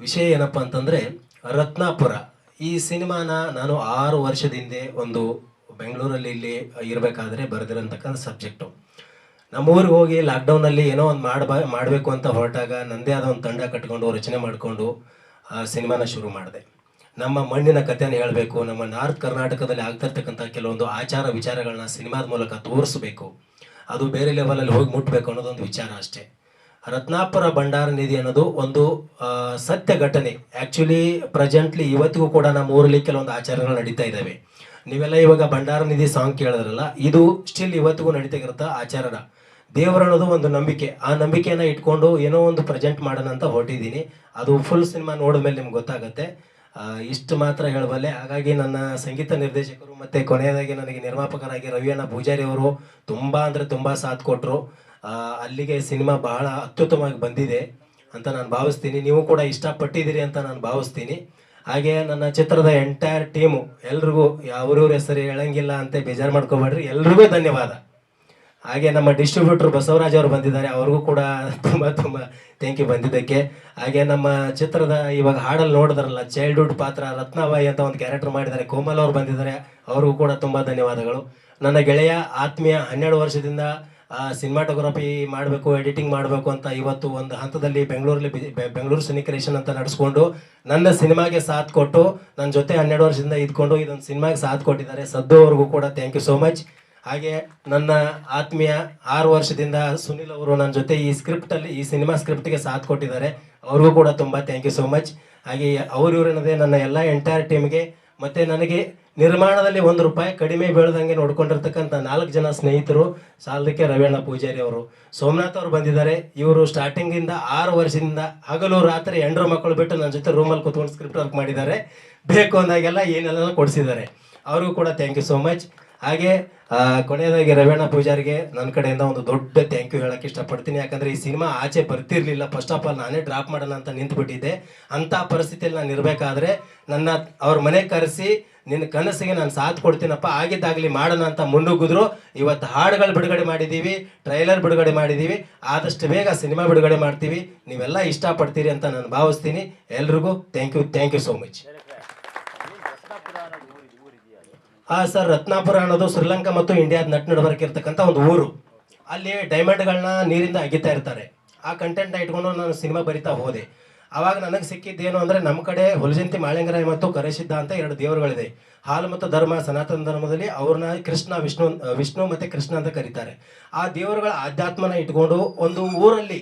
ವಿಷಯ ಏನಪ್ಪ ಅಂತಂದರೆ, ರತ್ನಾಪುರ. ಈ ಸಿನಿಮಾನ ನಾನು ಆರು ವರ್ಷದ ಹಿಂದೆ ಒಂದು ಬೆಂಗಳೂರಲ್ಲಿ ಇಲ್ಲಿ ಇರಬೇಕಾದ್ರೆ ಬರೆದಿರೋಂತಕ್ಕಂಥ ಸಬ್ಜೆಕ್ಟು ನಮ್ಮೂರಿಗೆ ಹೋಗಿ ಲಾಕ್ಡೌನಲ್ಲಿ ಏನೋ ಒಂದು ಮಾಡ್ಬಾ, ಮಾಡಬೇಕು ಅಂತ ಹೊರಟಾಗ ನನ್ನದೇ ಆದ ಒಂದು ತಂಡ ಕಟ್ಕೊಂಡು ರಚನೆ ಮಾಡಿಕೊಂಡು ಆ ಸಿನಿಮಾನ ಶುರು ಮಾಡಿದೆ. ನಮ್ಮ ಮಣ್ಣಿನ ಕಥೆನ ಹೇಳಬೇಕು, ನಮ್ಮ ನಾರ್ತ್ ಕರ್ನಾಟಕದಲ್ಲಿ ಆಗ್ತಿರ್ತಕ್ಕಂಥ ಕೆಲವೊಂದು ಆಚಾರ ವಿಚಾರಗಳನ್ನ ಸಿನಿಮಾದ ಮೂಲಕ ತೋರಿಸ್ಬೇಕು. ಅದು ಬೇರೆ ಲೆವೆಲಲ್ಲಿ ಹೋಗಿ ಮುಟ್ಟಬೇಕು ಅನ್ನೋದೊಂದು ವಿಚಾರ ಅಷ್ಟೇ. ರತ್ನಾಪುರ ಭಂಡಾರ ನಿಧಿ ಅನ್ನೋದು ಒಂದು ಸತ್ಯ ಘಟನೆ. ಆ್ಯಕ್ಚುಲಿ ಪ್ರೆಸೆಂಟ್ಲಿ ಇವತ್ತಿಗೂ ಕೂಡ ನಮ್ಮ ಊರಲ್ಲಿ ಕೆಲವೊಂದು ಆಚರಣೆಗಳು ನಡೀತಾ ಇದ್ದಾವೆ. ನೀವೆಲ್ಲ ಇವಾಗ ಭಂಡಾರ ನಿಧಿ ಸಾಂಗ್ ಕೇಳಿದ್ರಲ್ಲ, ಇದು ಸ್ಟಿಲ್ ಇವತ್ತಿಗೂ ನಡೀತಾ ಇರುತ್ತೆ ಆಚಾರ ದೇವರು ಅನ್ನೋದು ಒಂದು ನಂಬಿಕೆ. ಆ ನಂಬಿಕೆಯನ್ನು ಇಟ್ಕೊಂಡು ಏನೋ ಒಂದು ಪ್ರೆಸೆಂಟ್ ಮಾಡೋಣ ಅಂತ ಹೊರಟಿದ್ದೀನಿ. ಅದು ಫುಲ್ ಸಿನಿಮಾ ನೋಡಿದ್ಮೇಲೆ ನಿಮ್ಗೆ ಗೊತ್ತಾಗುತ್ತೆ. ಇಷ್ಟು ಮಾತ್ರ ಹೇಳಬಲ್ಲೆ. ಹಾಗಾಗಿ ನನ್ನ ಸಂಗೀತ ನಿರ್ದೇಶಕರು ಮತ್ತು ಕೊನೆಯದಾಗಿ ನನಗೆ ನಿರ್ಮಾಪಕರಾಗಿ ರವಿಯಣ್ಣ ಪೂಜಾರಿ ಅವರು ತುಂಬ ಅಂದರೆ ತುಂಬ ಸಾಥ್ ಕೊಟ್ಟರು ಅಲ್ಲಿಗೆ ಸಿನಿಮಾ ಬಹಳ ಅತ್ಯುತ್ತಮವಾಗಿ ಬಂದಿದೆ ಅಂತ ನಾನು ಭಾವಿಸ್ತೀನಿ. ನೀವು ಕೂಡ ಇಷ್ಟಪಟ್ಟಿದ್ದೀರಿ ಅಂತ ನಾನು ಭಾವಿಸ್ತೀನಿ. ಹಾಗೆ ನನ್ನ ಚಿತ್ರದ ಎಂಟೈರ್ ಟೀಮು ಎಲ್ರಿಗೂ ಯಾವ್ರವ್ರ ಹೆಸರು ಹೇಳಂಗಿಲ್ಲ ಅಂತ ಬೇಜಾರು ಮಾಡ್ಕೋಬೇಡ್ರಿ. ಎಲ್ರಿಗೂ ಧನ್ಯವಾದ. ಹಾಗೆ ನಮ್ಮ ಡಿಸ್ಟ್ರಿಬ್ಯೂಟರ್ ಬಸವರಾಜ್ ಅವರು ಬಂದಿದ್ದಾರೆ. ಅವ್ರಿಗೂ ಕೂಡ ತುಂಬ ತುಂಬ ಥ್ಯಾಂಕ್ ಯು ಬಂದಿದ್ದಕ್ಕೆ. ಹಾಗೆ ನಮ್ಮ ಚಿತ್ರದ ಇವಾಗ ಹಾಡಲ್ಲಿ ನೋಡಿದ್ರಲ್ಲ ಚೈಲ್ಡ್ಹುಡ್ ಪಾತ್ರ ರತ್ನಾಬಾಯಿ ಅಂತ ಒಂದು ಕ್ಯಾರೆಕ್ಟರ್ ಮಾಡಿದ್ದಾರೆ. ಕೋಮಲ್ ಅವರು ಬಂದಿದ್ದಾರೆ. ಅವ್ರಿಗೂ ಕೂಡ ತುಂಬ ಧನ್ಯವಾದಗಳು. ನನ್ನ ಗೆಳೆಯ, ಆತ್ಮೀಯ ಹನ್ನೆರಡು ವರ್ಷದಿಂದ ಸಿನಿಮಾಟೋಗ್ರಫಿ ಮಾಡಬೇಕು, ಎಡಿಟಿಂಗ್ ಮಾಡಬೇಕು ಅಂತ ಇವತ್ತು ಒಂದು ಹಂತದಲ್ಲಿ ಬೆಂಗಳೂರಲ್ಲಿ ಬೆಂಗಳೂರು ಸಿನಿ ಕ್ರಿಯೇಷನ್ ಅಂತ ನಡೆಸ್ಕೊಂಡು ನನ್ನ ಸಿನಿಮಾಗೆ ಸಾಥ್ ಕೊಟ್ಟು, ನನ್ನ ಜೊತೆ ಹನ್ನೆರಡು ವರ್ಷದಿಂದ ಇದ್ಕೊಂಡು ಇದೊಂದು ಸಿನಿಮಾಗೆ ಸಾಥ್ ಕೊಟ್ಟಿದ್ದಾರೆ. ಸದ್ದು ಅವ್ರಿಗೂ ಕೂಡ ಥ್ಯಾಂಕ್ ಯು ಸೋ ಮಚ್ ಹಾಗೆ ನನ್ನ ಆತ್ಮೀಯ ಆರು ವರ್ಷದಿಂದ ಸುನಿಲ್ ಅವರು ನನ್ನ ಜೊತೆ ಈ ಸ್ಕ್ರಿಪ್ಟಲ್ಲಿ, ಈ ಸಿನಿಮಾ ಸ್ಕ್ರಿಪ್ಟ್ಗೆ ಸಾಥ್ ಕೊಟ್ಟಿದ್ದಾರೆ. ಅವ್ರಿಗೂ ಕೂಡ ತುಂಬ ಥ್ಯಾಂಕ್ ಯು ಸೋ ಮಚ್ ಹಾಗೆ ಅವ್ರು ಇವ್ರನ್ನದೇ ನನ್ನ ಎಲ್ಲ ಎಂಟೈರ್ ಟೀಮ್ಗೆ ಮತ್ತು ನನಗೆ ನಿರ್ಮಾಣದಲ್ಲಿ ಒಂದು ರೂಪಾಯಿ ಕಡಿಮೆ ಬೀಳ್ದಂಗೆ ನೋಡ್ಕೊಂಡಿರ್ತಕ್ಕಂಥ ನಾಲ್ಕು ಜನ ಸ್ನೇಹಿತರು ಸಾಲದಕ್ಕೆ ರವಿಯಣ್ಣ ಪೂಜಾರಿ ಅವರು. ಸೋಮನಾಥ್ ಅವರು ಬಂದಿದ್ದಾರೆ. ಇವರು ಸ್ಟಾರ್ಟಿಂಗಿಂದ ಆರು ವರ್ಷದಿಂದ ಹಗಲು ರಾತ್ರಿ ಎಂಡ್ರ ಮಕ್ಕಳು ಬಿಟ್ಟು ನನ್ನ ಜೊತೆ ರೂಮಲ್ಲಿ ಕೂತ್ಕೊಂಡು ಸ್ಕ್ರಿಪ್ಟ್ ವರ್ಕ್ ಮಾಡಿದ್ದಾರೆ. ಬೇಕು ಅಂದಾಗೆಲ್ಲ ಏನೆಲ್ಲ ಕೊಡಿಸಿದ್ದಾರೆ. ಅವರಿಗೂ ಕೂಡ ಥ್ಯಾಂಕ್ ಯು ಸೋ ಮಚ್ ಹಾಗೆ ಕೊನೆಯದಾಗಿ ರವೀಣ ಪೂಜಾರಿಗೆ ನನ್ನ ಕಡೆಯಿಂದ ಒಂದು ದೊಡ್ಡ ಥ್ಯಾಂಕ್ ಯು ಹೇಳಕ್ಕೆ ಇಷ್ಟಪಡ್ತೀನಿ. ಯಾಕಂದ್ರೆ ಈ ಸಿನಿಮಾ ಆಚೆ ಬರ್ತಿರ್ಲಿಲ್ಲ. ಫಸ್ಟ್ ಆಫ್ ಆಲ್ ನಾನೇ ಡ್ರಾಪ್ ಮಾಡೋಣ ಅಂತ ನಿಂತ್ಬಿಟ್ಟಿದ್ದೆ. ಅಂತ ಪರಿಸ್ಥಿತಿಯಲ್ಲಿ ನಾನು ಇರಬೇಕಾದ್ರೆ ನನ್ನ ಅವ್ರ ಮನೆ ಕರೆಸಿ ನಿನ್ನ ಕನಸಿಗೆ ನಾನು ಸಾಥ್ ಕೊಡ್ತೀನಪ್ಪ. ಆಗಿದ್ದಾಗಲಿ ಮಾಡೋಣ ಅಂತ ಮುನ್ನುಗ್ಗಿದ್ರು. ಇವತ್ತು ಹಾಡುಗಳು ಬಿಡುಗಡೆ ಮಾಡಿದ್ದೀವಿ ಟ್ರೈಲರ್ ಬಿಡುಗಡೆ ಮಾಡಿದ್ದೀವಿ ಆದಷ್ಟು ಬೇಗ ಸಿನಿಮಾ ಬಿಡುಗಡೆ ಮಾಡ್ತೀವಿ. ನೀವೆಲ್ಲ ಇಷ್ಟಪಡ್ತೀರಿ ಅಂತ ನಾನು ಭಾವಿಸ್ತೀನಿ. ಎಲ್ರಿಗೂ thank you thank you so much ಆ ಸರ್ ರತ್ನಾಪುರ ಅನ್ನೋದು ಶ್ರೀಲಂಕಾ ಮತ್ತು ಇಂಡಿಯಾದ ನಟ್ ನಡಬರ್ಕ್ ಇರ್ತಕ್ಕಂಥ ಒಂದು ಊರು. ಅಲ್ಲಿ ಡೈಮಂಡ್ಗಳನ್ನ ನೀರಿಂದ ಅಗಿತಾ ಇರ್ತಾರೆ. ಆ ಕಂಟೆಂಟ್ನ ಇಟ್ಕೊಂಡು ನಾನು ಸಿನಿಮಾ ಬರಿತಾ ಹೋದೆ. ಆವಾಗ ನನಗೆ ಸಿಕ್ಕಿದ್ದೇನು ಅಂದರೆ ನಮ್ಮ ಕಡೆ ಹುಲಜಂತಿ ಮಾಳಿಂಗರಾಯ ಮತ್ತು ಕರೆಸಿದ್ದ ಅಂತ ಎರಡು ದೇವರುಗಳಿದೆ. ಹಾಲು ಮತ್ತು ಧರ್ಮ, ಸನಾತನ ಧರ್ಮದಲ್ಲಿ ಅವ್ರನ್ನ ಕೃಷ್ಣ, ವಿಷ್ಣು ವಿಷ್ಣು ಮತ್ತು ಕೃಷ್ಣ ಅಂತ ಕರೀತಾರೆ. ಆ ದೇವರುಗಳ ಆಧ್ಯಾತ್ಮನ ಇಟ್ಕೊಂಡು ಒಂದು ಊರಲ್ಲಿ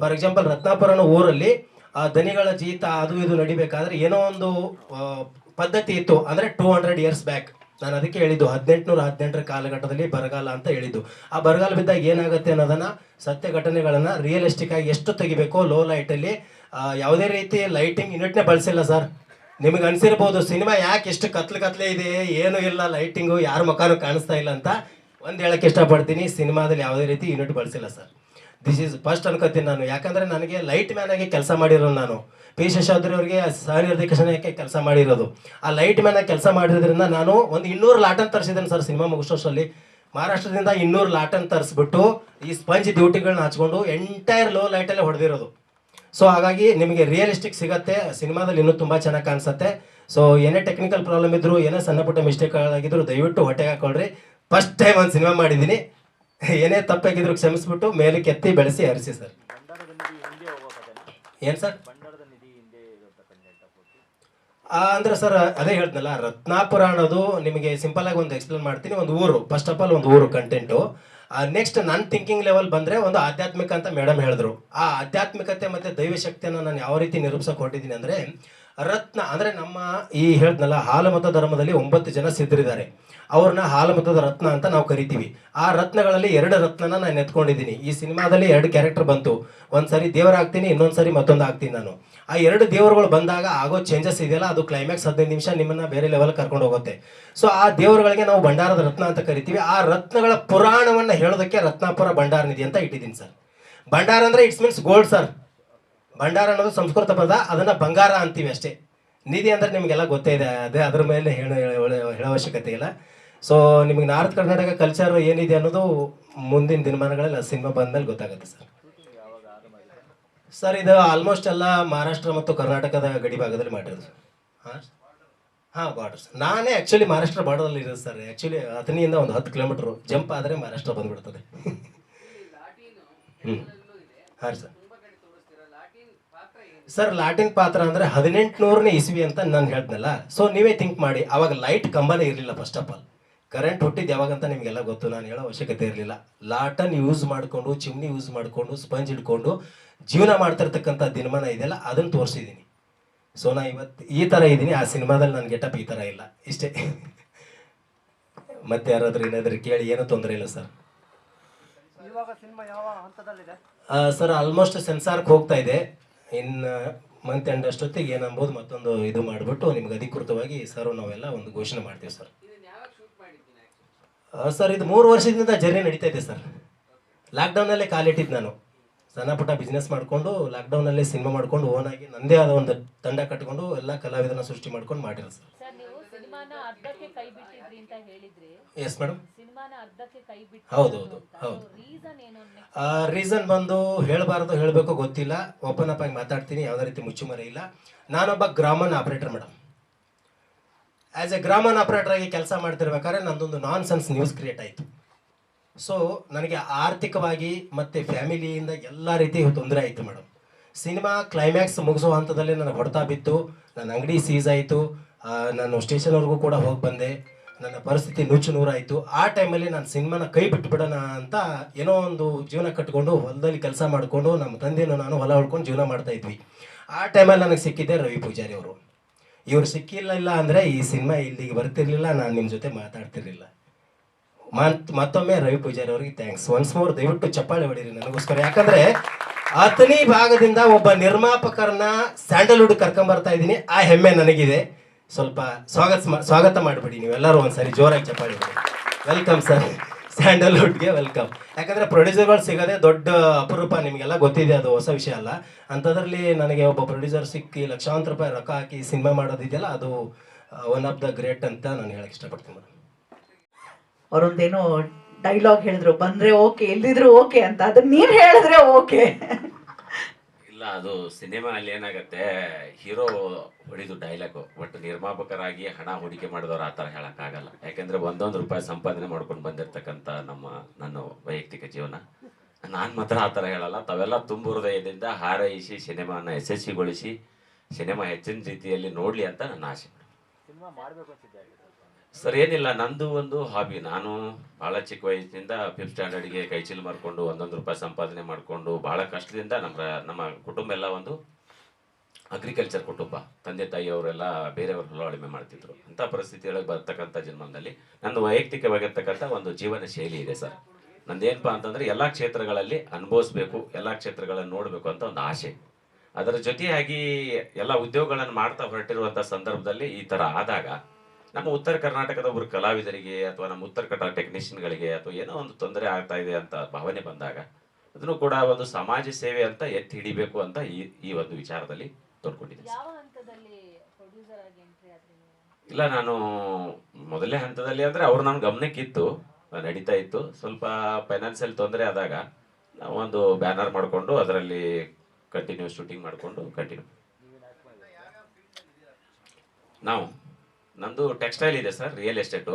ಫಾರ್ ಎಕ್ಸಾಂಪಲ್ ರತ್ನಾಪುರ ಅನ್ನೋ ಊರಲ್ಲಿ, ಆ ದನಿಗಳ ಜೀತ ಅದು ಇದು ನಡಿಬೇಕಾದ್ರೆ ಏನೋ ಒಂದು ಪದ್ಧತಿ ಇತ್ತು ಅಂದರೆ ಟೂ ಹಂಡ್ರೆಡ್ ಇಯರ್ಸ್ ಬ್ಯಾಕ್ ನಾನು ಅದಕ್ಕೆ ಹೇಳಿದ್ದು, ಹದಿನೆಂಟುನೂರ ಹದಿನೆಂಟರ ಕಾಲಘಟ್ಟದಲ್ಲಿ ಬರಗಾಲ ಅಂತ ಹೇಳಿದ್ದು. ಆ ಬರಗಾಲ ಬಿದ್ದಾಗ ಏನಾಗುತ್ತೆ ಅನ್ನೋದನ್ನ ಸತ್ಯ ಘಟನೆಗಳನ್ನ ರಿಯಲಿಸ್ಟಿಕ್ ಆಗಿ ಎಷ್ಟು ತೆಗಿಬೇಕೋ ಲೋ ಲೈಟಲ್ಲಿ ಯಾವುದೇ ರೀತಿ ಲೈಟಿಂಗ್ ಯೂನಿಟ್ನೇ ಬಳಸಿಲ್ಲ ಸರ್ ನಿಮಗೆ ಅನ್ಸಿರ್ಬೋದು, ಸಿನಿಮಾ ಯಾಕೆ ಎಷ್ಟು ಕತ್ಲೆ ಕತ್ಲೆ ಇದೆ, ಏನು ಇಲ್ಲ ಲೈಟಿಂಗು ಯಾರ ಮುಖಾನು ಕಾಣಿಸ್ತಾ ಇಲ್ಲ ಅಂತ ಒಂದು ಹೇಳಕ್ಕೆ ಇಷ್ಟಪಡ್ತೀನಿ. ಸಿನಿಮಾದಲ್ಲಿ ಯಾವುದೇ ರೀತಿ ಯೂನಿಟ್ ಬಳಸಿಲ್ಲ ಸರ್ ದಿಸ್ ಈಸ್ ಫಸ್ಟ್ ಅನ್ಕೋತೀನಿ ನಾನು. ಯಾಕಂದ್ರೆ ನನಗೆ ಲೈಟ್ ಮ್ಯಾನ್ ಆಗಿ ಕೆಲಸ ಮಾಡಿರೋ ನಾನು. ಪಿ ಶೇಷಾದ್ರಿ ಅವರಿಗೆ ಸಹ ನಿರ್ದೇಶನಕ್ಕೆ ಕೆಲಸ ಮಾಡಿರೋದು. ಆ ಲೈಟ್ ಮ್ಯಾನ್ ಕೆಲಸ ಮಾಡಿರೋದ್ರಿಂದ ನಾನು ಒಂದು ಇನ್ನೂರು ಲಾಟನ್ ತರಿಸಿದ್ದೇನೆ ಸರ್ ಸಿನಿಮಾ ಮುಗಿಸೋಷ್ಟರಲ್ಲಿ ಮಹಾರಾಷ್ಟ್ರದಿಂದ ಇನ್ನೂರು ಲಾಟನ್ ತರಿಸ್ಬಿಟ್ಟು ಈ ಸ್ಪಂಜ್ ಡ್ಯೂಟಿಗಳನ್ನ ಹಚ್ಕೊಂಡು ಎಂಟೈರ್ ಲೋ ಲೈಟಲ್ಲೇ ಹೊಡೆದಿರೋದು. ಸೊ ಹಾಗಾಗಿ ನಿಮಗೆ ರಿಯಲಿಸ್ಟಿಕ್ ಸಿಗತ್ತೆ, ಸಿನಿಮಾದಲ್ಲಿ ಇನ್ನೂ ತುಂಬ ಚೆನ್ನಾಗಿ ಕಾಣಿಸುತ್ತೆ. ಸೊ ಏನೇ ಟೆಕ್ನಿಕಲ್ ಪ್ರಾಬ್ಲಮ್ ಇದ್ರು, ಏನೇ ಸಣ್ಣ ಪುಟ್ಟ ಮಿಸ್ಟೇಕ್ಗಳಾಗಿದ್ರು ದಯವಿಟ್ಟು ಹೊಟ್ಟೆಗೆ ಹಾಕೊಳ್ರಿ. ಫಸ್ಟ್ ಟೈಮ್ ಒಂದು ಸಿನಿಮಾ ಮಾಡಿದ್ದೀನಿ. ಏನೇ ತಪ್ಪಾಗಿದ್ರು ಕ್ಷಮಿಸ್ಬಿಟ್ಟು ಮೇಲೆ ಕೆತ್ತಿ ಬೆಳೆಸಿ ಹರಿಸಿ ಸರ್. ಏನು ಸರ್? ಅಂದ್ರೆ ಸರ್, ಅದೇ ಹೇಳ್ತನಲ್ಲ ರತ್ನಾಪುರ ಅನ್ನೋದು ನಿಮಗೆ ಸಿಂಪಲ್ ಆಗಿ ಒಂದು ಎಕ್ಸ್ಪ್ಲೇನ್ ಮಾಡ್ತೀನಿ. ಒಂದು ಊರು ಫಸ್ಟ್ ಆಫ್ ಆಲ್ ಒಂದು ಊರು ಕಂಟೆಂಟು ನೆಕ್ಸ್ಟ್ ನನ್ನ ಥಿಂಕಿಂಗ್ ಲೆವೆಲ್ ಬಂದ್ರೆ ಒಂದು ಆಧ್ಯಾತ್ಮಿಕ ಅಂತ ಮೇಡಮ್ ಹೇಳಿದ್ರು. ಆ ಆಧ್ಯಾತ್ಮಿಕತೆ ಮತ್ತೆ ದೈವ ಶಕ್ತಿಯನ್ನು ನಾನು ಯಾವ ರೀತಿ ನಿರೂಪಿಸಕ್ ಹೊರಟಿದ್ದೀನಿ ಅಂದ್ರೆ, ರತ್ನ, ಅಂದ್ರೆ ನಮ್ಮ ಈ ಹೇಳ್ತನಲ್ಲ ಹಾಲು ಮತ ಧರ್ಮದಲ್ಲಿ ಒಂಬತ್ತು ಜನ ಸಿದ್ಧರಿದ್ದಾರೆ. ಅವ್ರನ್ನ ಹಾಲು ಮತದ ರತ್ನ ಅಂತ ನಾವು ಕರಿತೀವಿ. ಆ ರತ್ನಗಳಲ್ಲಿ ಎರಡು ರತ್ನನ ನಾನು ಎತ್ಕೊಂಡಿದ್ದೀನಿ. ಈ ಸಿನಿಮಾದಲ್ಲಿ ಎರಡು ಕ್ಯಾರೆಕ್ಟರ್ ಬಂತು. ಒಂದ್ಸರಿ ದೇವರಾಗ್ತೀನಿ ಇನ್ನೊಂದು ಇನ್ನೊಂದ್ಸರಿ ಮತ್ತೊಂದು ಆಗ್ತೀನಿ ನಾನು. ಆ ಎರಡು ದೇವರುಗಳು ಬಂದಾಗ ಆಗೋ ಚೇಂಜಸ್ ಇದೆಯಲ್ಲ, ಅದು ಕ್ಲೈಮ್ಯಾಕ್ಸ್ ಹದಿನೈದು ನಿಮಿಷ ನಿಮ್ಮನ್ನ ಬೇರೆ ಲೆವೆಲ್ ಕರ್ಕೊಂಡು ಹೋಗುತ್ತೆ. ಸೊ ಆ ದೇವರುಗಳಿಗೆ ನಾವು ಭಂಡಾರದ ರತ್ನ ಅಂತ ಕರಿತೀವಿ. ಆ ರತ್ನಗಳ ಪುರಾಣವನ್ನ ಹೇಳೋದಕ್ಕೆ ರತ್ನಾಪುರ ಭಂಡಾರ ನಿಧಿ ಅಂತ ಇಟ್ಟಿದ್ದೀನಿ ಸರ್. ಭಂಡಾರ ಅಂದ್ರೆ ಇಟ್ಸ್ ಮೀನ್ಸ್ ಗೋಲ್ಡ್ ಸರ್ ಭಂಡಾರ ಅನ್ನೋದು ಸಂಸ್ಕೃತ ಪದ, ಅದನ್ನ ಬಂಗಾರ ಅಂತೀವಿ ಅಷ್ಟೇ. ನಿಧಿ ಅಂದ್ರೆ ನಿಮಗೆಲ್ಲ ಗೊತ್ತೇ ಇದೆ, ಅದೇ ಅದ್ರ ಮೇಲೆ ಹೇಳೋ, ಹೇಳೋ- ಅವಶ್ಯಕತೆ ಇಲ್ಲ. ಸೊ ನಿಮಗೆ ನಾರ್ತ್ ಕರ್ನಾಟಕ ಕಲ್ಚರ್ ಏನಿದೆ ಅನ್ನೋದು ಮುಂದಿನ ದಿನಮಾನಗಳಲ್ಲಿ ಆ ಸಿನಿಮಾ ಬಂದಮೇಲೆ ಗೊತ್ತಾಗುತ್ತೆ ಸರ್. ಸರ್, ಇದು ಆಲ್ಮೋಸ್ಟ್ ಎಲ್ಲ ಮಹಾರಾಷ್ಟ್ರ ಮತ್ತು ಕರ್ನಾಟಕದ ಗಡಿ ಭಾಗದಲ್ಲಿ ಮಾಡಿರೋದು ಹಾಂ? ಹಾಂ ಬಾರ್ಡರ್ಸ್ ನಾನೇ ಆ್ಯಕ್ಚುಲಿ ಮಹಾರಾಷ್ಟ್ರ ಬಾರ್ಡರಲ್ಲಿ ಇರೋದು ಸರ್. ಆ್ಯಕ್ಚುಲಿ ಹತ್ತನಿಯಿಂದ ಒಂದು ಹತ್ತು ಕಿಲೋಮೀಟ್ರು ಜಂಪ್ ಆದರೆ ಮಹಾರಾಷ್ಟ್ರ ಬಂದ್ಬಿಡ್ತದೆ. ಹ್ಞೂ ಹಾಂ ಸರ್. ಸರ್ ಲಾಟಿನ್ ಪಾತ್ರ ಅಂದರೆ ಹದಿನೆಂಟುನೂರನೇ ಇಸ್ವಿ ಅಂತ ನಾನು ಹೇಳ್ತನಲ್ಲ ಸೊ ನೀವೇ ಥಿಂಕ್ ಮಾಡಿ. ಅವಾಗ ಲೈಟ್ ಕಂಬನೇ ಇರಲಿಲ್ಲ ಫಸ್ಟ್ ಆಫ್ ಆಲ್ ಕರೆಂಟ್ ಹುಟ್ಟಿದ್ದು ಯಾವಾಗ ಅಂತ ನಿಮಗೆಲ್ಲ ಗೊತ್ತು ನಾನು ಹೇಳೋ ಅವಶ್ಯಕತೆ ಇರಲಿಲ್ಲ. ಲಾಟನ್ ಯೂಸ್ ಮಾಡಿಕೊಂಡು ಚಿಮ್ನಿ ಯೂಸ್ ಮಾಡಿಕೊಂಡು ಸ್ಪಂಜ್ ಹಿಡ್ಕೊಂಡು ಜೀವನ ಮಾಡ್ತಿರ್ತಕ್ಕಂಥ ದಿನಮಾನ ಇದೆಯಲ್ಲ ಅದನ್ನು ತೋರಿಸಿದ್ದೀನಿ. ಸೊ ನಾ ಇವತ್ತು ಈ ಥರ ಇದ್ದೀನಿ. ಆ ಸಿನಿಮಾದಲ್ಲಿ ನನ್ನ ಗೆಟಪ್ ಈ ಥರ ಇಲ್ಲ. ಇಷ್ಟೇ. ಮತ್ತೆ ಯಾರಾದರೂ ಏನಾದರೂ ಕೇಳಿ ಏನೂ ತೊಂದರೆ ಇಲ್ಲ ಸರ್. ಸರ್ ಆಲ್ಮೋಸ್ಟ್ ಸೆನ್ಸಾರ್ಗೆ ಹೋಗ್ತಾ ಇದೆ. ಇನ್ನು ಮಂತ್ ಎಂಡ್ ಅಷ್ಟೊತ್ತಿಗೆ ಏನಂಬೋದು ಮತ್ತೊಂದು ಇದು ಮಾಡಿಬಿಟ್ಟು ನಿಮ್ಗೆ ಅಧಿಕೃತವಾಗಿ ಸರ್ ನಾವೆಲ್ಲ ಒಂದು ಘೋಷಣೆ ಮಾಡ್ತೀವಿ ಸರ್. ಸರ್ ಇದು ಮೂರು ವರ್ಷದಿಂದ ಜರ್ನಿ ನಡೀತಾ ಇದೆ ಸರ್. ಲಾಕ್ಡೌನಲ್ಲೇ ಕಾಲಿಟ್ಟಿದ್ದು ನಾನು. ಸಣ್ಣ ಪುಟ್ಟ ಬಿಸ್ನೆಸ್ ಮಾಡಿಕೊಂಡು ಲಾಕ್ಡೌನಲ್ಲೇ ಸಿನಿಮಾ ಮಾಡ್ಕೊಂಡು ಓನಾಗಿ ನಂದೇ ಆದ ಒಂದು ತಂಡ ಕಟ್ಕೊಂಡು ಎಲ್ಲ ಕಲಾವಿದನ ಸೃಷ್ಟಿ ಮಾಡ್ಕೊಂಡು ಮಾಡಿರೋ ಸರ್. ಎಸ್ ಮೇಡಮ್ ಹೌದೌದು ಹೌದು ರೀಸನ್ ಏನು ಅನ್ನೋ ರೀಸನ್ ಬಂದು ಹೇಳಬಾರ್ದು ಹೇಳಬೇಕು ಗೊತ್ತಿಲ್ಲ. ಓಪನ್ ಅಪ್ ಆಗಿ ಮಾತಾಡ್ತೀನಿ ಯಾವುದೇ ರೀತಿ ಮುಚ್ಚುಮರೆ ಇಲ್ಲ. ನಾನೊಬ್ಬ ಗ್ರಾಮನ್ ಆಪರೇಟರ್ ಮೇಡಮ್ ಆ್ಯಸ್ ಎ ಗ್ರಾಮನ್ ಆಪರೇಟರ್ ಆಗಿ ಕೆಲಸ ಮಾಡ್ತಿರ್ಬೇಕಾದ್ರೆ ನಂದೊಂದು ನಾನ್ ಸೆನ್ಸ್ ನ್ಯೂಸ್ ಕ್ರಿಯೇಟ್ ಆಯಿತು. ಸೊ ನನಗೆ ಆರ್ಥಿಕವಾಗಿ ಮತ್ತು ಫ್ಯಾಮಿಲಿಯಿಂದ ಎಲ್ಲ ರೀತಿ ತೊಂದರೆ ಆಯಿತು ಮೇಡಮ್ ಸಿನಿಮಾ ಕ್ಲೈಮ್ಯಾಕ್ಸ್ ಮುಗಿಸೋ ಹಂತದಲ್ಲಿ ನನಗೆ ಹೊಡೆತ ಬಿತ್ತು. ನನ್ನ ಅಂಗಡಿ ಸೀಸ್ ಆಯಿತು. ನಾನು ಸ್ಟೇಷನ್ವರೆಗೂ ಕೂಡ ಹೋಗಿ ಬಂದೆ. ನನ್ನ ಪರಿಸ್ಥಿತಿ ನುಚ್ಚು ನೂರಾಯಿತು ಆ ಟೈಮಲ್ಲಿ ನಾನು ಸಿನಿಮಾನ ಕೈ ಬಿಟ್ಬಿಡೋಣ ಅಂತ ಏನೋ ಒಂದು ಜೀವನ ಕಟ್ಕೊಂಡು ಹೊಲದಲ್ಲಿ ಕೆಲಸ ಮಾಡಿಕೊಂಡು ನಮ್ಮ ತಂದೆಯನ್ನು ನಾನು ಹೊಲ ಹೊಡ್ಕೊಂಡು ಜೀವನ ಮಾಡ್ತಾ ಇದ್ವಿ. ಆ ಟೈಮಲ್ಲಿ ನನಗೆ ಸಿಕ್ಕಿದ್ದೆ ರವಿ ಪೂಜಾರಿ ಅವರು. ಇವ್ರು ಸಿಕ್ಕಿಲ್ಲ ಇಲ್ಲ ಅಂದರೆ ಈ ಸಿನಿಮಾ ಇಲ್ಲಿಗೆ ಬರ್ತಿರ್ಲಿಲ್ಲ, ನಾನು ನಿಮ್ಮ ಜೊತೆ ಮಾತಾಡ್ತಿರ್ಲಿಲ್ಲ. ಮತ್, ಮತ್ತೊಮ್ಮೆ ರವಿ ಪೂಜಾರಿ ಅವರಿಗೆ ಥ್ಯಾಂಕ್ಸ್ ಒನ್ಸ್ ಮೋರ್ ದಯವಿಟ್ಟು ಚಪ್ಪಾಳೆ ಹೊಡೀರಿ ನನಗೋಸ್ಕರ. ಯಾಕಂದ್ರೆ ಆತನಿ ಭಾಗದಿಂದ ಒಬ್ಬ ನಿರ್ಮಾಪಕರನ್ನ ಸ್ಯಾಂಡಲ್ವುಡ್ ಕರ್ಕೊಂಬರ್ತಾ ಇದ್ದೀನಿ. ಆ ಹೆಮ್ಮೆ ನನಗಿದೆ. ಸ್ವಲ್ಪ ಸ್ವಾಗತ ಸ್ವಾಗತ ಮಾಡಿಬಿಡಿ ನೀವೆಲ್ಲರೂ ಒಂದ್ಸರಿ ಜೋರಾಗಿ ಚಪ್ಪಾಳೆ ವೆಲ್ಕಮ್ ಸರ್ ಸ್ಯಾಂಡಲ್ವುಡ್ಗೆ ವೆಲ್ಕಮ್. ಯಾಕಂದ್ರೆ ಪ್ರೊಡ್ಯೂಸರ್ಗಳು ಸಿಗೋದೇ ದೊಡ್ಡ ಅಪರೂಪ ನಿಮಗೆಲ್ಲ ಗೊತ್ತಿದೆ, ಅದು ಹೊಸ ವಿಷಯ ಅಲ್ಲ. ಅಂಥದ್ರಲ್ಲಿ ನನಗೆ ಒಬ್ಬ ಪ್ರೊಡ್ಯೂಸರ್ ಸಿಕ್ಕಿ ಲಕ್ಷಾಂತರ ರೂಪಾಯಿ ರೊಕ್ಕ ಹಾಕಿ ಸಿನಿಮಾ ಮಾಡೋದಿದೆಯಲ್ಲ ಅದು ಒನ್ ಆಫ್ ದ ಗ್ರೇಟ್ ಅಂತ ನಾನು ಹೇಳಕ್ಕೆ ಇಷ್ಟಪಡ್ತೀನಿ ಅವರೊಂದೇನೋ ಡೈಲಾಗ್ ಹೇಳಿದ್ರು, ಬಂದ್ರೆ ಓಕೆ ಎಲ್ಲಿದ್ರು ಓಕೆ ಅಂತ. ಅದನ್ನ ನೀನು ಹೇಳಿದ್ರೆ ಓಕೆ ಇಲ್ಲ, ಅದು ಸಿನಿಮಾನಲ್ಲಿ ಏನಾಗತ್ತೆ, ಹೀರೋ ಹೊಡಿದು ಡೈಲಾಗು ಬಟ್ ನಿರ್ಮಾಪಕರಾಗಿ ಹಣ ಹೂಡಿಕೆ ಮಾಡಿದವ್ರು ಆ ಥರ ಹೇಳೋಕ್ಕಾಗಲ್ಲ. ಯಾಕೆಂದರೆ ಒಂದೊಂದು ರೂಪಾಯಿ ಸಂಪಾದನೆ ಮಾಡ್ಕೊಂಡು ಬಂದಿರತಕ್ಕಂಥ ನಮ್ಮ, ನನ್ನ ವೈಯಕ್ತಿಕ ಜೀವನ, ನಾನು ಮಾತ್ರ ಆ ಥರ ಹೇಳಲ್ಲ. ತಾವೆಲ್ಲ ತುಂಬ ಹೃದಯದಿಂದ ಹಾರೈಸಿ, ಸಿನಿಮಾನ ಯಶಸ್ವಿಗೊಳಿಸಿ, ಸಿನಿಮಾ ಹೆಚ್ಚಿನ ರೀತಿಯಲ್ಲಿ ನೋಡ್ಲಿ ಅಂತ ನನ್ನ ಆಸೆ. ಸಿನಿಮಾ ಮಾಡಬೇಕು ಸರ್, ಏನಿಲ್ಲ, ನಂದು ಒಂದು ಹಾಬಿ ನಾನು ಭಾಳ ಚಿಕ್ಕ ವಯಸ್ಸಿನಿಂದ ಫಿಫ್ತ್ ಸ್ಟ್ಯಾಂಡರ್ಡ್ಗೆ ಕೈ ಚೀಲ ಮಾರ್ಕೊಂಡು ಒಂದೊಂದು ರೂಪಾಯಿ ಸಂಪಾದನೆ ಮಾಡಿಕೊಂಡು ಭಾಳ ಕಷ್ಟದಿಂದ ನಮ್ಮ ನಮ್ಮ ಕುಟುಂಬ ಎಲ್ಲ ಒಂದು ಅಗ್ರಿಕಲ್ಚರ್ ಕುಟುಂಬ. ತಂದೆ ತಾಯಿಯವರೆಲ್ಲ ಬೇರೆಯವ್ರ ಹೊಲ ಅಳಿಮೆ ಮಾಡ್ತಿದ್ರು ಅಂಥ ಪರಿಸ್ಥಿತಿಯೊಳಗೆ ಬರ್ತಕ್ಕಂಥ ಜನ್ಮದಲ್ಲಿ ನನ್ನ ವೈಯಕ್ತಿಕವಾಗಿರ್ತಕ್ಕಂಥ ಒಂದು ಜೀವನ ಶೈಲಿ ಇದೆ ಸರ್. ನಂದೇನಪ್ಪ ಅಂತಂದರೆ ಎಲ್ಲ ಕ್ಷೇತ್ರಗಳಲ್ಲಿ ಅನುಭವಿಸ್ಬೇಕು, ಎಲ್ಲ ಕ್ಷೇತ್ರಗಳನ್ನು ನೋಡಬೇಕು ಅಂತ ಒಂದು ಆಸೆ. ಅದರ ಜೊತೆಯಾಗಿ ಎಲ್ಲ ಉದ್ಯೋಗಗಳನ್ನು ಮಾಡ್ತಾ ಹೊರಟಿರುವಂಥ ಸಂದರ್ಭದಲ್ಲಿ ಈ ಥರ ಆದಾಗ ನಮ್ಮ ಉತ್ತರ ಕರ್ನಾಟಕದ ಒಬ್ಬರು ಕಲಾವಿದರಿಗೆ ಅಥವಾ ನಮ್ಮ ಉತ್ತರ ಕನ್ನಡ ಟೆಕ್ನಿಷಿಯನ್ಗಳಿಗೆ ಅಥವಾ ಏನೋ ಒಂದು ತೊಂದರೆ ಆಗ್ತಾ ಇದೆ ಅಂತ ಭಾವನೆ ಬಂದಾಗ ಅದನ್ನು ಕೂಡ ಒಂದು ಸಮಾಜ ಸೇವೆ ಅಂತ ಎತ್ತಿ ಹಿಡಿಬೇಕು ಅಂತ ಈ ಈ ಒಂದು ವಿಚಾರದಲ್ಲಿ ತೊಡ್ಕೊಂಡಿದ್ದೀನಿ. ಯಾವ ಹಂತದಲ್ಲಿ ಪ್ರೊಡ್ಯೂಸರ್ ಆಗಿ ಎಂಟ್ರಿ ಆದ್ರಿ ಇಲ್ಲ ನಾನು ಮೊದಲನೇ ಹಂತದಲ್ಲಿ ಅಂದರೆ ಅವ್ರು ನನ್ನ ಗಮನಕ್ಕಿತ್ತು ನಡೀತಾ ಇತ್ತು. ಸ್ವಲ್ಪ ಫೈನಾನ್ಸಿಯಲ್ ತೊಂದರೆ ಆದಾಗ ನಾವು ಒಂದು ಬ್ಯಾನರ್ ಮಾಡಿಕೊಂಡು ಅದರಲ್ಲಿ ಕಂಟಿನ್ಯೂ ಶೂಟಿಂಗ್ ಮಾಡಿಕೊಂಡು ಕಂಟಿನ್ಯೂ ನಾವು ನಂದು ಟೆಕ್ಸ್ಟೈಲ್ ಇದೆ ಸರ್ ರಿಯಲ್ ಎಸ್ಟೇಟು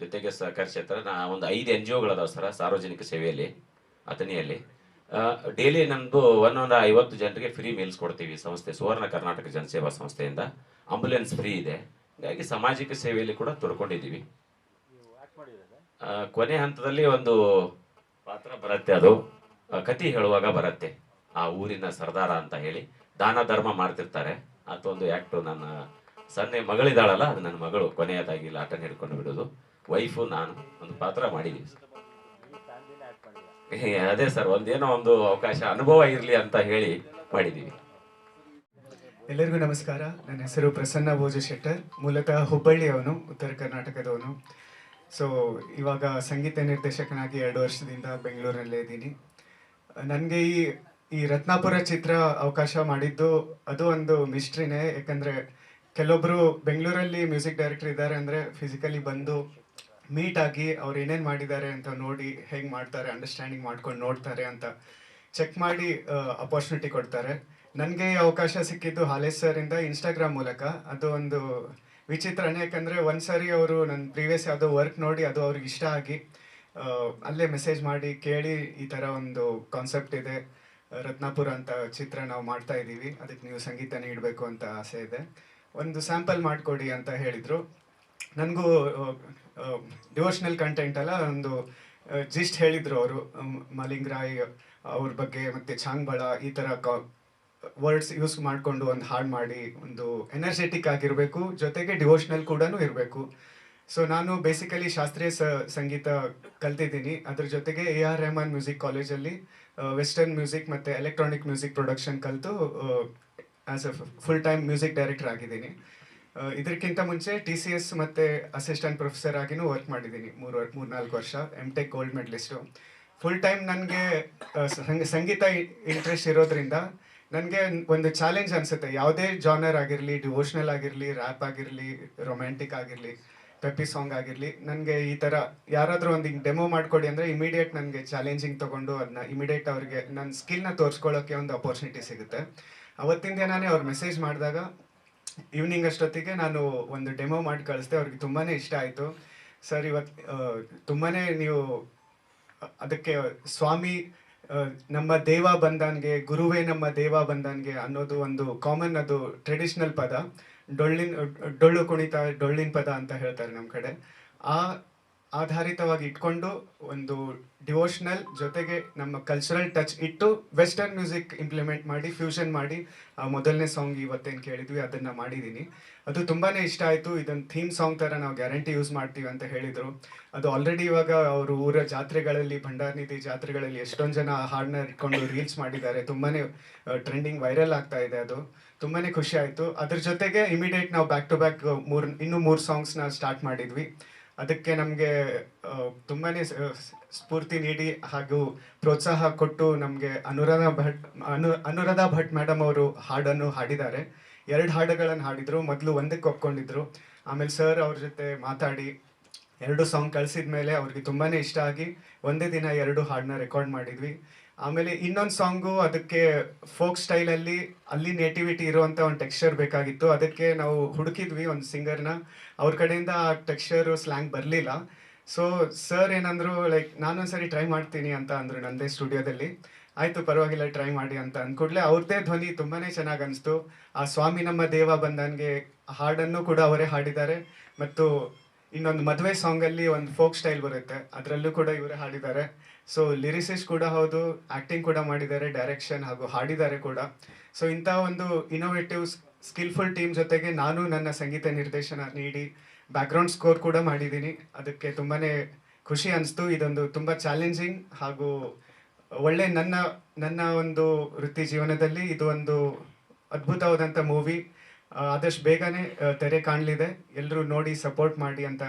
ಜೊತೆಗೆ ಸಹಕಾರಿ ಕ್ಷೇತ್ರ, ನಾ ಒಂದು ಐದು ಎನ್ ಜಿ ಒಗಳದಾವ ಸರ್ ಸಾರ್ವಜನಿಕ ಸೇವೆಯಲ್ಲಿ, ಅಥಣಿಯಲ್ಲಿ. ಡೈಲಿ ನಮ್ಮದು ಒಂದು ಐವತ್ತು ಜನರಿಗೆ ಫ್ರೀ ಮೀಲ್ಸ್ ಕೊಡ್ತೀವಿ ಸಂಸ್ಥೆ, ಸುವರ್ಣ ಕರ್ನಾಟಕ ಜನಸೇವಾ ಸಂಸ್ಥೆಯಿಂದ. ಆಂಬುಲೆನ್ಸ್ ಫ್ರೀ ಇದೆ. ಹಾಗಾಗಿ ಸಾಮಾಜಿಕ ಸೇವೆಯಲ್ಲಿ ಕೂಡ ತೊಡ್ಕೊಂಡಿದ್ದೀವಿ. ಕೊನೆ ಹಂತದಲ್ಲಿ ಒಂದು ಪಾತ್ರ ಬರುತ್ತೆ ಅದು. ಕತಿ ಹೇಳುವಾಗ ಬರುತ್ತೆ. ಆ ಊರಿನ ಸರ್ದಾರ ಅಂತ ಹೇಳಿ, ದಾನ ಧರ್ಮ ಮಾಡ್ತಿರ್ತಾರೆ. ಒಂದು ಆ್ಯಕ್ಟು ನನ್ನ ಸಣ್ಣ ಮಗಳಿದ್ದಾಳಲ್ಲ, ಅದು ನನ್ನ ಮಗಳು. ಕೊನೆಯದಾಗಿ ಲಾಟನ್ ಹಿಡ್ಕೊಂಡು ಬಿಡೋದು. ವೈಫು, ನಾನು. ಒಂದು ಪಾತ್ರ ಮಾಡಿದ್ದೀವಿ ಸರ್. ಅದೇ ಸರ್, ಒಂದೇನೋ ಒಂದು ಅವಕಾಶ, ಅನುಭವ ಇರಲಿ ಅಂತ ಹೇಳಿ ಮಾಡಿದ್ದೀವಿ ಎಲ್ಲರಿಗೂ ನಮಸ್ಕಾರ. ನನ್ನ ಹೆಸರು ಪ್ರಸನ್ನ ಭೋಜ ಶೆಟ್ಟರ್. ಮೂಲತಃ ಹುಬ್ಬಳ್ಳಿಯವನು, ಉತ್ತರ ಕರ್ನಾಟಕದವನು. ಸೊ ಇವಾಗ ಸಂಗೀತ ನಿರ್ದೇಶಕನಾಗಿ ಎರಡು ವರ್ಷದಿಂದ ಬೆಂಗಳೂರಲ್ಲೇ ಇದ್ದೀನಿ. ನನಗೆ ಈ ಈ ರತ್ನಾಪುರ ಚಿತ್ರ ಅವಕಾಶ ಮಾಡಿದ್ದು, ಅದು ಒಂದು ಮಿಸ್ಟ್ರಿನೇ ಯಾಕಂದರೆ ಕೆಲವೊಬ್ಬರು ಬೆಂಗಳೂರಲ್ಲಿ ಮ್ಯೂಸಿಕ್ ಡೈರೆಕ್ಟರ್ ಇದ್ದಾರೆ ಅಂದರೆ ಫಿಸಿಕಲಿ ಬಂದು ಮೀಟ್ ಆಗಿ ಅವ್ರು ಏನೇನು ಮಾಡಿದ್ದಾರೆ ಅಂತ ನೋಡಿ ಹೇಗೆ ಮಾಡ್ತಾರೆ ಅಂಡರ್ಸ್ಟ್ಯಾಂಡಿಂಗ್ ಮಾಡ್ಕೊಂಡು ನೋಡ್ತಾರೆ ಅಂತ ಚೆಕ್ ಮಾಡಿ ಅಪಾರ್ಚುನಿಟಿ ಕೊಡ್ತಾರೆ. ನನಗೆ ಅವಕಾಶ ಸಿಕ್ಕಿದ್ದು ಹಾಲೇಶ್ ಸರ್ ಇಂದ ಇನ್ಸ್ಟಾಗ್ರಾಮ್ ಮೂಲಕ. ಅದು ಒಂದು ವಿಚಿತ್ರನೇ, ಯಾಕಂದರೆ ಒಂದ್ಸರಿ ಅವರು ನನ್ನ ಪ್ರೀವಿಯಸ್ ಯಾವುದೋ ವರ್ಕ್ ನೋಡಿ ಅದು ಅವ್ರಿಗೆ ಇಷ್ಟ ಆಗಿ ಅಲ್ಲೇ ಮೆಸೇಜ್ ಮಾಡಿ ಕೇಳಿ ಈ ಥರ ಒಂದು ಕಾನ್ಸೆಪ್ಟ್ ಇದೆ, ರತ್ನಾಪುರ ಅಂತ ಚಿತ್ರ ನಾವು ಮಾಡ್ತಾ ಇದ್ದೀವಿ ಅದಕ್ಕೆ ನೀವು ಸಂಗೀತ ನೀಡಬೇಕು ಅಂತ ಆಸೆ ಇದೆ. ಒಂದು ಸ್ಯಾಂಪಲ್ ಮಾಡಿಕೊಡಿ ಅಂತ ಹೇಳಿದರು. ನನಗೂ ಡಿವೋಷನಲ್ ಕಂಟೆಂಟ್ ಅಲ್ಲ, ಒಂದು ಜಿಸ್ಟ್ ಹೇಳಿದರು ಅವರು ಮಲಿಂಗ್ ರಾಯ್ ಅವ್ರ ಬಗ್ಗೆ, ಮತ್ತು ಚಾಂಗ್ಬಳ, ಈ ಥರ ಕ ವರ್ಡ್ಸ್ ಯೂಸ್ ಮಾಡಿಕೊಂಡು ಒಂದು ಹಾಡು ಮಾಡಿ, ಒಂದು ಎನರ್ಜೆಟಿಕ್ ಆಗಿರಬೇಕು, ಜೊತೆಗೆ ಡಿವೋಷನಲ್ ಕೂಡ ಇರಬೇಕು. ಸೊ ನಾನು ಬೇಸಿಕಲಿ ಶಾಸ್ತ್ರೀಯ ಸ, ಸಂಗೀತ ಕಲ್ತಿದ್ದೀನಿ. ಅದ್ರ ಜೊತೆಗೆ ಎ ಆರ್ ರೆಹಮಾನ್ ಮ್ಯೂಸಿಕ್ ಕಾಲೇಜಲ್ಲಿ ವೆಸ್ಟರ್ನ್ ಮ್ಯೂಸಿಕ್ ಮತ್ತು ಎಲೆಕ್ಟ್ರಾನಿಕ್ ಮ್ಯೂಸಿಕ್ ಪ್ರೊಡಕ್ಷನ್ ಕಲಿತು as a full time music director ಆಗಿದ್ದೀನಿ. ಇದಕ್ಕಿಂತ ಮುಂಚೆ ಟಿ ಸಿ ಎಸ್ ಮತ್ತು ಅಸಿಸ್ಟೆಂಟ್ ಪ್ರೊಫೆಸರ್ ಆಗಿನೂ ವರ್ಕ್ ಮಾಡಿದ್ದೀನಿ. ಮೂರು ಮೂರು ನಾಲ್ಕು ವರ್ಷ M tech gold medalist full time ನನಗೆ ಸಂಗೀತ ಇಂಟ್ರೆಸ್ಟ್ ಇರೋದ್ರಿಂದ ನನಗೆ ಒಂದು ಚಾಲೆಂಜ್ ಅನಿಸುತ್ತೆ. ಯಾವುದೇ ಜಾನರ್ ಆಗಿರಲಿ ಡಿವೋಷ್ನಲ್ ಆಗಿರಲಿ ರ್ಯಾಪ್ ಆಗಿರಲಿ ರೊಮ್ಯಾಂಟಿಕ್ ಆಗಿರಲಿ ಪೆಪ್ಪಿ ಸಾಂಗ್ ಆಗಿರಲಿ, ನನಗೆ ಈ ಥರ ಯಾರಾದರೂ ಒಂದು ಹಿಂಗೆ ಡೆಮೋ ಮಾಡಿಕೊಡಿ ಅಂದರೆ ಇಮಿಡಿಯೇಟ್ ನನಗೆ ಚಾಲೆಂಜಿಂಗ್ ತೊಗೊಂಡು ಅದನ್ನ ಇಮಿಡಿಯೇಟ್ ಅವ್ರಿಗೆ ನನ್ನ ಸ್ಕಿಲ್ನ ತೋರಿಸ್ಕೊಳ್ಳೋಕ್ಕೆ ಒಂದು ಅಪರ್ಚುನಿಟಿ ಸಿಗುತ್ತೆ. ಅವತ್ತಿನ ನಾನೇ ಅವ್ರು ಮೆಸೇಜ್ ಮಾಡಿದಾಗ ಈವ್ನಿಂಗ್ ಅಷ್ಟೊತ್ತಿಗೆ ನಾನು ಒಂದು ಡೆಮೋ ಮಾಡಿ ಕಳಿಸ್ದೆ, ಅವ್ರಿಗೆ ತುಂಬಾ ಇಷ್ಟ ಆಯಿತು. ಸರ್ ಇವತ್ತು ತುಂಬಾ ನೀವು, ಅದಕ್ಕೆ ಸ್ವಾಮಿ ನಮ್ಮ ದೇವ ಬಂದನ್ಗೆ ಗುರುವೇ ನಮ್ಮ ದೇವ ಬಂದನ್ಗೆ ಅನ್ನೋದು ಒಂದು ಕಾಮನ್ ಅದು ಟ್ರೆಡಿಷ್ನಲ್ ಪದ. ಡೊಳ್ಳಿನ, ಡೊಳ್ಳು ಕುಣಿತ, ಡೊಳ್ಳಿನ ಪದ ಅಂತ ಹೇಳ್ತಾರೆ ನಮ್ಮ ಕಡೆ. ಆ ಆಧಾರಿತವಾಗಿ ಇಟ್ಕೊಂಡು ಒಂದು ಡಿವೋಷನಲ್ ಜೊತೆಗೆ ನಮ್ಮ ಕಲ್ಚರಲ್ ಟಚ್ ಇಟ್ಟು ವೆಸ್ಟರ್ನ್ ಮ್ಯೂಸಿಕ್ ಇಂಪ್ಲಿಮೆಂಟ್ ಮಾಡಿ ಫ್ಯೂಷನ್ ಮಾಡಿ ಮೊದಲನೇ ಸಾಂಗ್ ಇವತ್ತೇನು ಕೇಳಿದ್ವಿ, ಅದನ್ನು ಮಾಡಿದ್ದೀನಿ ಅದು ತುಂಬಾ ಇಷ್ಟ ಆಯಿತು. ಇದೊಂದು ಥೀಮ್ ಸಾಂಗ್ ಥರ ನಾವು ಗ್ಯಾರಂಟಿ ಯೂಸ್ ಮಾಡ್ತೀವಿ ಅಂತ ಹೇಳಿದರು. ಅದು ಆಲ್ರೆಡಿ ಇವಾಗ ಅವರು ಊರ ಜಾತ್ರೆಗಳಲ್ಲಿ ಭಂಡಾರನಿಧಿ ಜಾತ್ರೆಗಳಲ್ಲಿ ಎಷ್ಟೊಂದು ಜನ ಹಾಡನ್ನ ಇಟ್ಕೊಂಡು ರೀಲ್ಸ್ ಮಾಡಿದ್ದಾರೆ. ತುಂಬಾ ಟ್ರೆಂಡಿಂಗ್ ವೈರಲ್ ಆಗ್ತಾ ಇದೆ ಅದು. ತುಂಬಾ ಖುಷಿ ಆಯಿತು. ಅದ್ರ ಜೊತೆಗೆ ಇಮಿಡಿಯೇಟ್ ನಾವು ಬ್ಯಾಕ್ ಟು ಬ್ಯಾಕ್ ಮೂರು, ಇನ್ನೂ ಮೂರು ಸಾಂಗ್ಸ್ನ ಸ್ಟಾರ್ಟ್ ಮಾಡಿದ್ವಿ. ಅದಕ್ಕೆ ನಮಗೆ ತುಂಬಾ ಸ್ಫೂರ್ತಿ ನೀಡಿ ಹಾಗೂ ಪ್ರೋತ್ಸಾಹ ಕೊಟ್ಟು ನಮಗೆ ಅನುರಾಧ ಭಟ್, ಅನು, ಅನುರಾಧ ಭಟ್ ಮೇಡಮ್ ಅವರು ಹಾಡನ್ನು ಹಾಡಿದ್ದಾರೆ. ಎರಡು ಹಾಡುಗಳನ್ನು ಹಾಡಿದರು, ಮೊದಲು ಒಂದಕ್ಕೆ ಒಪ್ಕೊಂಡಿದ್ರು. ಆಮೇಲೆ ಸರ್ ಅವ್ರ ಜೊತೆ ಮಾತಾಡಿ, ಎರಡು ಸಾಂಗ್ ಕಳಿಸಿದ ಮೇಲೆ ಅವ್ರಿಗೆ ತುಂಬಾ ಇಷ್ಟ ಆಗಿ ಒಂದೇ ದಿನ ಎರಡು ಹಾಡನ್ನ ರೆಕಾರ್ಡ್ ಮಾಡಿದ್ವಿ. ಆಮೇಲೆ ಇನ್ನೊಂದು ಸಾಂಗು, ಅದಕ್ಕೆ ಫೋಕ್ ಸ್ಟೈಲಲ್ಲಿ ಅಲ್ಲಿ ನೇಟಿವಿಟಿ ಇರುವಂಥ ಒಂದು ಟೆಕ್ಸ್ಚರ್ ಬೇಕಾಗಿತ್ತು. ಅದಕ್ಕೆ ನಾವು ಹುಡುಕಿದ್ವಿ ಒಂದು ಸಿಂಗರ್ನ. ಅವ್ರ ಕಡೆಯಿಂದ ಆ ಟೆಕ್ಸ್ಚರ್ ಸ್ಲ್ಯಾಂಗ್ ಬರಲಿಲ್ಲ. ಸೊ ಸರ್ ಏನಂದ್ರು ಲೈಕ್ ನಾನೊಂದ್ಸರಿ ಟ್ರೈ ಮಾಡ್ತೀನಿ ಅಂತ ಅಂದರು ನಂದೇ ಸ್ಟುಡಿಯೋದಲ್ಲಿ ಆಯಿತು, ಪರವಾಗಿಲ್ಲ ಟ್ರೈ ಮಾಡಿ ಅಂತ ಅಂದ್ಕೂಡಲೇ ಅವ್ರದ್ದೇ ಧ್ವನಿ ತುಂಬಾ ಚೆನ್ನಾಗಿ ಅನಿಸ್ತು. ಆ ಸ್ವಾಮಿ ನಮ್ಮ ದೇವ ಬಂದನ್ಗೆ ಹಾಡನ್ನು ಕೂಡ ಅವರೇ ಹಾಡಿದ್ದಾರೆ. ಮತ್ತು ಇನ್ನೊಂದು ಮದುವೆ ಸಾಂಗಲ್ಲಿ ಒಂದು ಫೋಕ್ ಸ್ಟೈಲ್ ಬರುತ್ತೆ. ಅದರಲ್ಲೂ ಕೂಡ ಇವರೇ ಹಾಡಿದ್ದಾರೆ. ಸೊ ಲಿರಿಸಿಸ್ಟ್ ಕೂಡ ಹೌದು ಆ್ಯಕ್ಟಿಂಗ್ ಕೂಡ ಮಾಡಿದ್ದಾರೆ ಡೈರೆಕ್ಷನ್ ಹಾಗೂ ಹಾಡಿದ್ದಾರೆ ಕೂಡ. ಸೊ ಇಂಥ ಒಂದು ಇನೋವೇಟಿವ್ ಸ್ಕಿಲ್ಫುಲ್ ಟೀಮ್ ಜೊತೆಗೆ ನಾನು ನನ್ನ ಸಂಗೀತ ನಿರ್ದೇಶನ ನೀಡಿ ಬ್ಯಾಕ್ಗ್ರೌಂಡ್ ಸ್ಕೋರ್ ಕೂಡ ಮಾಡಿದ್ದೀನಿ. ಅದಕ್ಕೆ ತುಂಬಾ ಖುಷಿ ಅನಿಸ್ತು. ಇದೊಂದು ತುಂಬ ಚಾಲೆಂಜಿಂಗ್ ಹಾಗೂ ಒಳ್ಳೆ ನನ್ನ ನನ್ನ ಒಂದು ವೃತ್ತಿ ಜೀವನದಲ್ಲಿ ಇದು ಒಂದು ಅದ್ಭುತವಾದಂಥ ಮೂವಿ ಆದಷ್ಟು ಬೇಗನೆ ತೆರೆ ಕಾಣಲಿದೆ. ಎಲ್ಲರೂ ನೋಡಿ ಸಪೋರ್ಟ್ ಮಾಡಿ ಅಂತ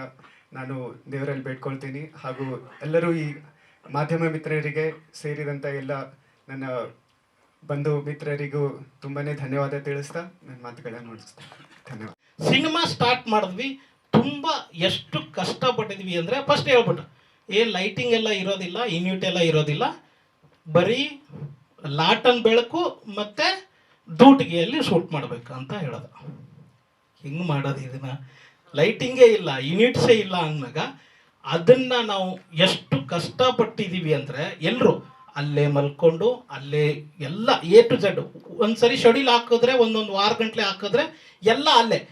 ನಾನು ದೇವರಲ್ಲಿ ಬೇಡ್ಕೊಳ್ತೀನಿ. ಹಾಗೂ ಎಲ್ಲರೂ ಈ ಮಾಧ್ಯಮ ಮಿತ್ರರಿಗೆ ಸೇರಿದಂಥ ಎಲ್ಲ ನನ್ನ ಬಂಧು ಮಿತ್ರರಿಗೂ ತುಂಬಾ ಧನ್ಯವಾದ ತಿಳಿಸ್ತಾ ನನ್ನ ಮಾತುಗಳನ್ನು ನೋಡಿಸ್ತಾ ಧನ್ಯವಾದ. ಸಿನಿಮಾ ಸ್ಟಾರ್ಟ್ ಮಾಡಿದ್ವಿ, ತುಂಬ ಎಷ್ಟು ಕಷ್ಟಪಟ್ಟಿದ್ವಿ ಅಂದರೆ ಫಸ್ಟ್ ಹೇಳ್ಬಿಟ್ಟು, ಏ ಲೈಟಿಂಗ್ ಎಲ್ಲ ಇರೋದಿಲ್ಲ ಇನ್ಯೂಟ್ ಎಲ್ಲ ಇರೋದಿಲ್ಲ, ಬರೀ ಲಾಟನ್ ಬೆಳಕು ಮತ್ತು ದೂಟಿಗೆಯಲ್ಲಿ ಶೂಟ್ ಮಾಡಬೇಕು ಅಂತ ಹೇಳೋದು. ಹಿಂಗೆ ಮಾಡೋದು ಇದನ್ನ. ಲೈಟಿಂಗೇ ಇಲ್ಲ ಯೂನಿಟ್ಸೇ ಇಲ್ಲ ಅಂದಾಗ ಅದನ್ನ ನಾವು ಎಷ್ಟು ಕಷ್ಟಪಟ್ಟಿದ್ದೀವಿ ಅಂದರೆ ಎಲ್ಲರೂ ಅಲ್ಲೇ ಮಲ್ಕೊಂಡು, ಅಲ್ಲೇ ಎಲ್ಲ ಎ ಟು ಝಡ್ ಒಂದ್ಸರಿ ಶೆಡ್ಯೂಲ್ ಹಾಕಿದ್ರೆ, ಒಂದೊಂದು ವಾರ ಗಂಟ್ಲೆ ಹಾಕಿದ್ರೆ ಎಲ್ಲ ಅಲ್ಲೇ.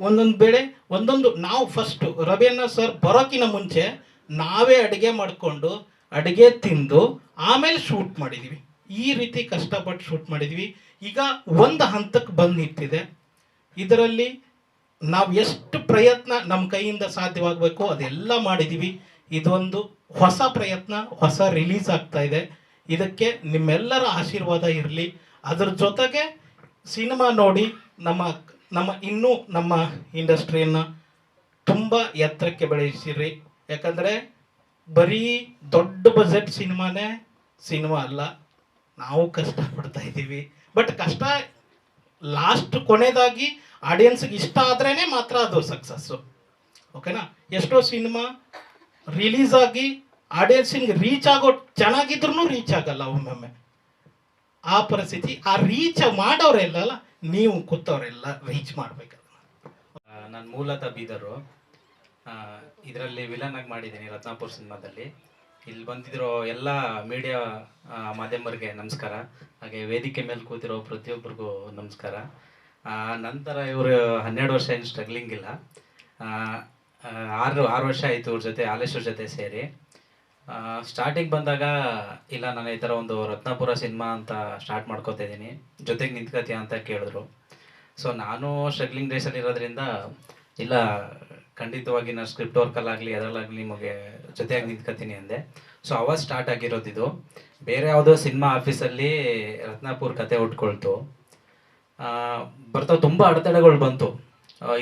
ಒಂದೊಂದು ಬೇಳೆ, ಒಂದೊಂದು, ನಾವು ಫಸ್ಟು ರವಿಯನ್ನ ಸರ್ ಬರೋಕಿನ ಮುಂಚೆ ನಾವೇ ಅಡುಗೆ ಮಾಡಿಕೊಂಡು, ಅಡುಗೆ ತಿಂದು, ಆಮೇಲೆ ಶೂಟ್ ಮಾಡಿದ್ವಿ. ಈ ರೀತಿ ಕಷ್ಟಪಟ್ಟು ಶೂಟ್ ಮಾಡಿದ್ವಿ. ಈಗ ಒಂದು ಹಂತಕ್ಕೆ ಬಂದು ನಿಂತಿದೆ. ಇದರಲ್ಲಿ ನಾವು ಎಷ್ಟು ಪ್ರಯತ್ನ ನಮ್ಮ ಕೈಯಿಂದ ಸಾಧ್ಯವಾಗಬೇಕು ಅದೆಲ್ಲ ಮಾಡಿದ್ದೀವಿ ಇದೊಂದು ಹೊಸ ಪ್ರಯತ್ನ, ಹೊಸ ರಿಲೀಸ್ ಆಗ್ತಾ ಇದೆ. ಇದಕ್ಕೆ ನಿಮ್ಮೆಲ್ಲರ ಆಶೀರ್ವಾದ ಇರಲಿ. ಅದರ ಜೊತೆಗೆ ಸಿನಿಮಾ ನೋಡಿ ನಮ್ಮ ನಮ್ಮ ಇನ್ನೂ ನಮ್ಮ ಇಂಡಸ್ಟ್ರಿಯನ್ನು ತುಂಬ ಎತ್ತರಕ್ಕೆ ಬೆಳೆಸಿರಿ. ಯಾಕಂದರೆ ಬರೀ ದೊಡ್ಡ ಬಜೆಟ್ ಸಿನಿಮಾನೇ ಸಿನಿಮಾ ಅಲ್ಲ. ನಾವು ಕಷ್ಟಪಡ್ತಾ ಇದ್ದೀವಿ. ಬಟ್ ಕಷ್ಟ ಲಾಸ್ಟ್ ಕೊನೆಯದಾಗಿ ಆಡಿಯನ್ಸ್ಗೆ ಇಷ್ಟ ಆದ್ರೇ ಮಾತ್ರ ಅದು ಸಕ್ಸಸ್ಸು. ಓಕೆನಾ? ಎಷ್ಟೋ ಸಿನಿಮಾ ರಿಲೀಸ್ ಆಗಿ ಆಡಿಯನ್ಸಿಂಗ್ ರೀಚ್ ಆಗೋ ಚೆನ್ನಾಗಿದ್ರು ರೀಚ್ ಆಗಲ್ಲ ಒಮ್ಮೊಮ್ಮೆ. ಆ ಪರಿಸ್ಥಿತಿ, ಆ ರೀಚ್ ಮಾಡೋರೆಲ್ಲ ನೀವು ಕೂತವರೆಲ್ಲ ರೀಚ್ ಮಾಡ್ಬೇಕು ನಾನು ಮೂಲತಃ ಬೀದರು. ಇದರಲ್ಲಿ ವಿಲನ್ ಆಗಿ ಮಾಡಿದ್ದೀನಿ ರತ್ನಾಪುರ್ ಸಿನಿಮಾದಲ್ಲಿ. ಇಲ್ಲಿ ಬಂದಿರೋ ಎಲ್ಲ ಮೀಡಿಯಾ ಮಾಧ್ಯಮರಿಗೆ ನಮಸ್ಕಾರ. ಹಾಗೆ ವೇದಿಕೆ ಮೇಲೆ ಕೂತಿರೋ ಪ್ರತಿಯೊಬ್ಬರಿಗೂ ನಮಸ್ಕಾರ. ನಂತರ ಇವರು ಹನ್ನೆರಡು ವರ್ಷ ಏನು ಸ್ಟ್ರಗ್ಲಿಂಗ್ ಇಲ್ಲ. ಆರು ಆರು ವರ್ಷ ಆಯಿತು ಇವ್ರ ಜೊತೆ, ಹಾಲೇಶ್ವರ ಜೊತೆ ಸೇರಿ. ಸ್ಟಾರ್ಟಿಂಗ್ ಬಂದಾಗ, ಇಲ್ಲ, ನಾನು ಈ ಥರ ಒಂದು ರತ್ನಾಪುರ ಸಿನಿಮಾ ಅಂತ ಸ್ಟಾರ್ಟ್ ಮಾಡ್ಕೋತಾ ಇದ್ದೀನಿ. ಜೊತೆಗೆ ನಿಂತ್ಕತಿಯ ಅಂತ ಕೇಳಿದ್ರು. ಸೊ ನಾನು ಸ್ಟ್ರಗ್ಲಿಂಗ್ ಡೇಸಲ್ಲಿ ಇರೋದ್ರಿಂದ, ಇಲ್ಲ, ಖಂಡಿತವಾಗಿ ನಾನು ಸ್ಕ್ರಿಪ್ಟ್ ವರ್ಕಲ್ಲಾಗಲಿ ಅದರಲ್ಲಾಗಲಿ ನಿಮಗೆ ಜೊತೆಯಾಗಿ ನಿಂತ್ಕೊತೀನಿ ಅಂದೆ. ಸೊ ಅವಾಗ ಸ್ಟಾರ್ಟ್ ಆಗಿರೋದಿದು ಬೇರೆ ಯಾವುದೋ ಸಿನಿಮಾ ಆಫೀಸಲ್ಲಿ ರತ್ನಾಪುರ್ ಕತೆ ಉಟ್ಕೊಳ್ತು. ಬರ್ತಾ ತುಂಬ ಅಡೆತಡೆಗಳು ಬಂತು.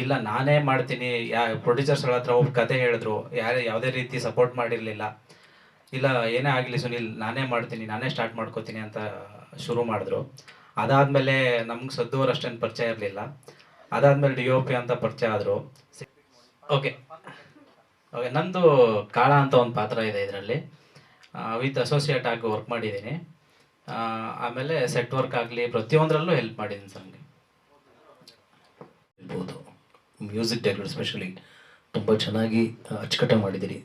ಇಲ್ಲ, ನಾನೇ ಮಾಡ್ತೀನಿ. ಯಾ ಪ್ರೊಡ್ಯೂಸರ್ಸ್ಗಳ ಹತ್ರ ಹೋಗಿ ಕತೆ ಹೇಳಿದ್ರು. ಯಾರೇ, ಯಾವುದೇ ರೀತಿ ಸಪೋರ್ಟ್ ಮಾಡಿರಲಿಲ್ಲ. ಇಲ್ಲ, ಏನೇ ಆಗಲಿ ಸುನಿಲ್, ನಾನೇ ಮಾಡ್ತೀನಿ, ನಾನೇ ಸ್ಟಾರ್ಟ್ ಮಾಡ್ಕೋತೀನಿ ಅಂತ ಶುರು ಮಾಡಿದ್ರು. ಅದಾದಮೇಲೆ ನಮ್ಗೆ ಸದ್ದೂರು ಅಷ್ಟೇನು ಪರಿಚಯ ಇರಲಿಲ್ಲ. ಅದಾದಮೇಲೆ ಡಿ ಒ ಪಿ ಅಂತ ಪರಿಚಯ ಆದರು. ಓಕೆ ಓಕೆ, ನಂದು ಕಾಳ ಅಂತ ಒಂದು ಪಾತ್ರ ಇದೆ ಇದರಲ್ಲಿ. ವಿತ್ ಅಸೋಸಿಯೇಟ್ ಆಗಿ ವರ್ಕ್ ಮಾಡಿದ್ದೀನಿ. ಆಮೇಲೆ ಸೆಟ್ ವರ್ಕ್ ಆಗಲಿ, ಪ್ರತಿಯೊಂದರಲ್ಲೂ ಹೆಲ್ಪ್ ಮಾಡಿದ್ದೀನಿ ಸರ್ ನನಗೆ ಇರ್ಬೋದು ಮ್ಯೂಸಿಕ್ ಡೈರೆಕ್ಟರ್ ಸ್ಪೆಷಲಿ ತುಂಬ ಚೆನ್ನಾಗಿ ಅಚ್ಚುಕಟ್ಟಾಗಿ ಮಾಡಿದ್ದೀರಿ.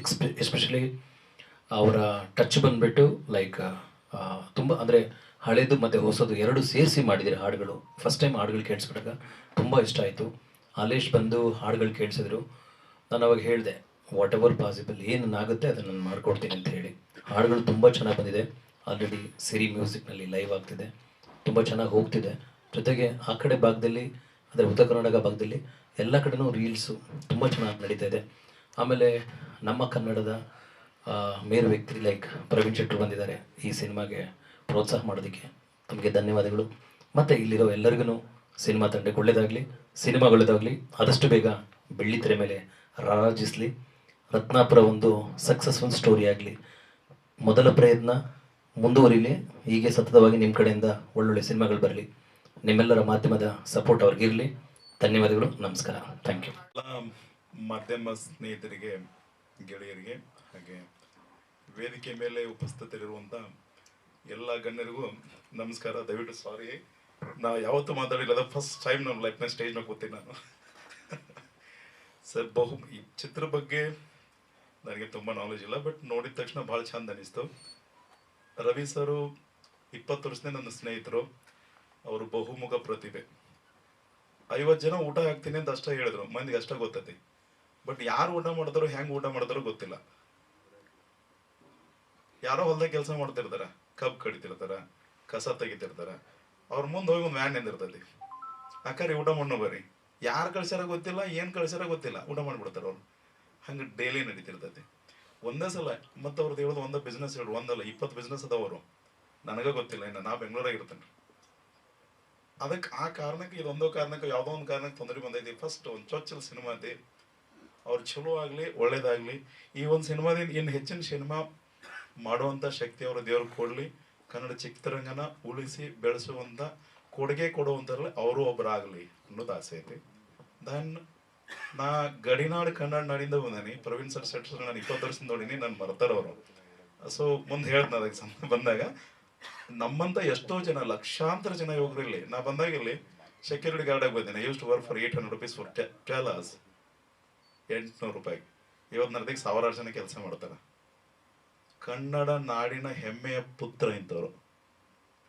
ಎಕ್ಸ್ಪೆ, ಎಸ್ಪೆಷಲಿ ಅವರ ಟಚ್ ಬಂದುಬಿಟ್ಟು ಲೈಕ್ ತುಂಬ ಅಂದರೆ ಹಳೇದು ಮತ್ತು ಹೊಸದು ಎರಡು ಸೇರಿಸಿ ಮಾಡಿದ್ದೀರಿ ಹಾಡುಗಳು. ಫಸ್ಟ್ ಟೈಮ್ ಹಾಡುಗಳು ಕೇಳಿಸ್ಬಿಟ್ಟಾಗ ತುಂಬ ಇಷ್ಟ ಆಯಿತು. ಹಾಲೇಶ್ ಬಂದು ಹಾಡುಗಳು ಕೇಳಿಸಿದ್ರು. ನಾನು ಅವಾಗ ಹೇಳಿದೆ ವಾಟ್ ಎವರ್ ಪಾಸಿಬಲ್ ಏನಾಗುತ್ತೆ ಅದನ್ನು ನಾನು ಮಾಡ್ಕೊಡ್ತೀನಿ ಅಂತ ಹೇಳಿ. ಹಾಡುಗಳು ತುಂಬ ಚೆನ್ನಾಗಿ ಬಂದಿದೆ. ಆಲ್ರೆಡಿ ಸಿರಿ ಮ್ಯೂಸಿಕ್ನಲ್ಲಿ ಲೈವ್ ಆಗ್ತಿದೆ. ತುಂಬ ಚೆನ್ನಾಗಿ ಹೋಗ್ತಿದೆ. ಜೊತೆಗೆ ಆ ಕಡೆ ಭಾಗದಲ್ಲಿ, ಅಂದರೆ ಉತ್ತರ ಕರ್ನಾಟಕ ಭಾಗದಲ್ಲಿ ಎಲ್ಲ ಕಡೆನೂ ರೀಲ್ಸು ತುಂಬ ಚೆನ್ನಾಗಿ ನಡೀತಾ ಇದೆ. ಆಮೇಲೆ ನಮ್ಮ ಕನ್ನಡದ ಮೇರು ವ್ಯಕ್ತಿ ಲೈಕ್ ಪ್ರವೀಣ್ ಶೆಟ್ಟರು ಬಂದಿದ್ದಾರೆ ಈ ಸಿನಿಮಾಗೆ ಪ್ರೋತ್ಸಾಹ ಮಾಡೋದಕ್ಕೆ. ತಮಗೆ ಧನ್ಯವಾದಗಳು. ಮತ್ತು ಇಲ್ಲಿರೋ ಎಲ್ಲರಿಗೂ ಸಿನಿಮಾ ತಂಡಕ್ಕೆ ಒಳ್ಳೆಯದಾಗಲಿ ಸಿನಿಮಾ ಒಳ್ಳೆಯದಾಗಲಿ ಆದಷ್ಟು ಬೇಗ ಬೆಳ್ಳಿ ತೆರೆ ಮೇಲೆ ರಾರಾಜಿಸಲಿ. ರತ್ನಾಪುರ ಒಂದು ಸಕ್ಸಸ್ಫುಲ್ ಸ್ಟೋರಿ ಆಗಲಿ. ಮೊದಲ ಪ್ರಯತ್ನ ಮುಂದುವರಿಲಿ. ಹೀಗೆ ಸತತವಾಗಿ ನಿಮ್ಮ ಕಡೆಯಿಂದ ಒಳ್ಳೊಳ್ಳೆ ಸಿನಿಮಾಗಳು ಬರಲಿ. ನಿಮ್ಮೆಲ್ಲರ ಮಾಧ್ಯಮದ ಸಪೋರ್ಟ್ ಅವ್ರಿಗಿರಲಿ ಧನ್ಯವಾದಗಳು. ನಮಸ್ಕಾರ. ಥ್ಯಾಂಕ್ ಯು ಎಲ್ಲ ಮಾಧ್ಯಮ ಸ್ನೇಹಿತರಿಗೆ, ಗೆಳೆಯರಿಗೆ ಹಾಗೆ ವೇದಿಕೆ ಮೇಲೆ ಉಪಸ್ಥಿತರಿರುವಂಥ ಎಲ್ಲ ಗಣ್ಯರಿಗೂ ನಮಸ್ಕಾರ. ದಯವಿಟ್ಟು ಸಾರಿ ನಾ ಯಾವತ್ತೂ ಮಾತಾಡಿಲ್ಲ. ಫಸ್ಟ್ ಟೈಮ್ ನಮ್ಮ ಲೈಫ್ನ ಸ್ಟೇಜ್ನಾಗ ಕೂತೀನಿ ನಾನು. ಸರ್ ಬಹು ಈ ಚಿತ್ರ ಬಗ್ಗೆ ನನಗೆ ತುಂಬ ನಾಲೆಜ್ ಇಲ್ಲ ಬಟ್ ನೋಡಿದ ತಕ್ಷಣ ಭಾಳ ಚಂದ ಅನಿಸ್ತು. ರವಿ ಸರು ಇಪ್ಪತ್ತು ವರ್ಷದೇ ನನ್ನ ಸ್ನೇಹಿತರು. ಅವರು ಬಹುಮುಖ ಪ್ರತಿಭೆ. ಐವತ್ತು ಜನ ಊಟ ಹಾಕ್ತೀನಿ ಅಂತ ಅಷ್ಟೇ ಹೇಳಿದ್ರು. ಮಂದಿಗೆ ಅಷ್ಟೇ ಗೊತ್ತೈತಿ. ಬಟ್ ಯಾರು ಊಟ ಮಾಡಿದ್ರು ಹೆಂಗ್ ಊಟ ಮಾಡಿದ್ರು ಗೊತ್ತಿಲ್ಲ. ಯಾರೋ ಹೊಲ್ದಾಗ ಕೆಲಸ ಮಾಡ್ತಿರ್ತಾರೆ. ಕಬ್ಬು ಕಡಿತಿರ್ತಾರ, ಕಸ ತೆಗಿತಿರ್ತಾರ. ಅವ್ರ ಮುಂದೆ ಹೋಗಿ ಒಂದು ವ್ಯಾನ್ ನಿಂದಿರ್ತೈತಿ. ಅಕ್ಕಾರಿ ಊಟ ಮಾಡೋ ಬರ್ರಿ ಯಾರು ಕಳ್ಸ್ಯಾರ ಗೊತ್ತಿಲ್ಲ, ಏನು ಕಳ್ಸ್ಯಾರ ಗೊತ್ತಿಲ್ಲ. ಊಟ ಮಾಡಿಬಿಡ್ತಾರೆ ಅವ್ರು. ಹಂಗೆ ಡೈಲಿ ನಡೀತಿರ್ತೈತಿ. ಒಂದೇ ಸಲ ಮತ್ತು ಅವ್ರದ್ದು ಹೇಳೋದು ಒಂದೇ ಬಿಸ್ನೆಸ್ ಹೇಳು ಒಂದಲ್ಲ, ಇಪ್ಪತ್ತು ಬಿಸ್ನೆಸ್ ಅದಾವರು ನನಗೆ ಗೊತ್ತಿಲ್ಲ, ಇನ್ನು ನಾ ಬೆಂಗಳೂರಾಗ ಇರ್ತೇನೆ. ಅದಕ್ಕೆ ಆ ಕಾರಣಕ್ಕೆ, ಇದೊಂದೋ ಕಾರಣಕ್ಕೆ, ಯಾವುದೋ ಒಂದು ಕಾರಣಕ್ಕೆ ತೊಂದರೆ ಬಂದೈತಿ. ಫಸ್ಟ್ ಒಂದು ಚೊಚ್ಚಲ ಸಿನಿಮಾ ಐತಿ. ಅವ್ರು ಚಲೋ ಆಗಲಿ, ಒಳ್ಳೇದಾಗಲಿ. ಈ ಒಂದು ಸಿನಿಮಾದಿಂದ ಇನ್ನು ಹೆಚ್ಚಿನ ಸಿನಿಮಾ ಮಾಡುವಂಥ ಶಕ್ತಿ ಅವರು ದೇವ್ರಿಗೆ ಕೊಡಲಿ. ಕನ್ನಡ ಚಿತ್ರರಂಗನ ಉಳಿಸಿ ಬೆಳೆಸುವಂಥ ಕೊಡುಗೆ ಕೊಡುವಂಥರಲ್ಲಿ ಅವರು ಒಬ್ಬರಾಗಲಿ ಅನ್ನೋದು ಆಸೆ ಐತಿ ದನ್, ನಾ ಗಡಿನಾಡು, ಕನ್ನಡ ನಾಡಿಂದ ಬಂದಾನಿ. ಪ್ರವೀಣ್ ಸರ್ ಸೆಟ್ಸರ್ ನಾನು ಇಪ್ಪತ್ತು ವರ್ಷದಿಂದ ನೋಡೀನಿ ನಾನು ಮರ್ತಾರವರು ಸೊ ಮುಂದೆ ಹೇಳ್ತೀನಿ ಅದಕ್ಕೆ ಸಂಬಂಧ ಬಂದಾಗ, ನಮ್ಮಂತ ಎಷ್ಟೋ ಜನ, ಲಕ್ಷಾಂತರ ಜನ ಯುವಕರಲ್ಲಿ ನಾ ಬಂದಾಗ ಇಲ್ಲಿ ಸೆಕ್ಯೂರಿಟಿ ಗಾರ್ಡ್ ಆಗಿ ಬಂದಿನಿ. Use to work for eight hundred rupees for twelve hours ಎಂಟುನೂರು ರೂಪಾಯಿ. ಇವತ್ತು ನಡೆದಿಗೆ ಸಾವಿರಾರು ಜನ ಕೆಲಸ ಮಾಡ್ತಾರೆ. ಕನ್ನಡ ನಾಡಿನ ಹೆಮ್ಮೆಯ ಪುತ್ರ ಇಂಥವ್ರು.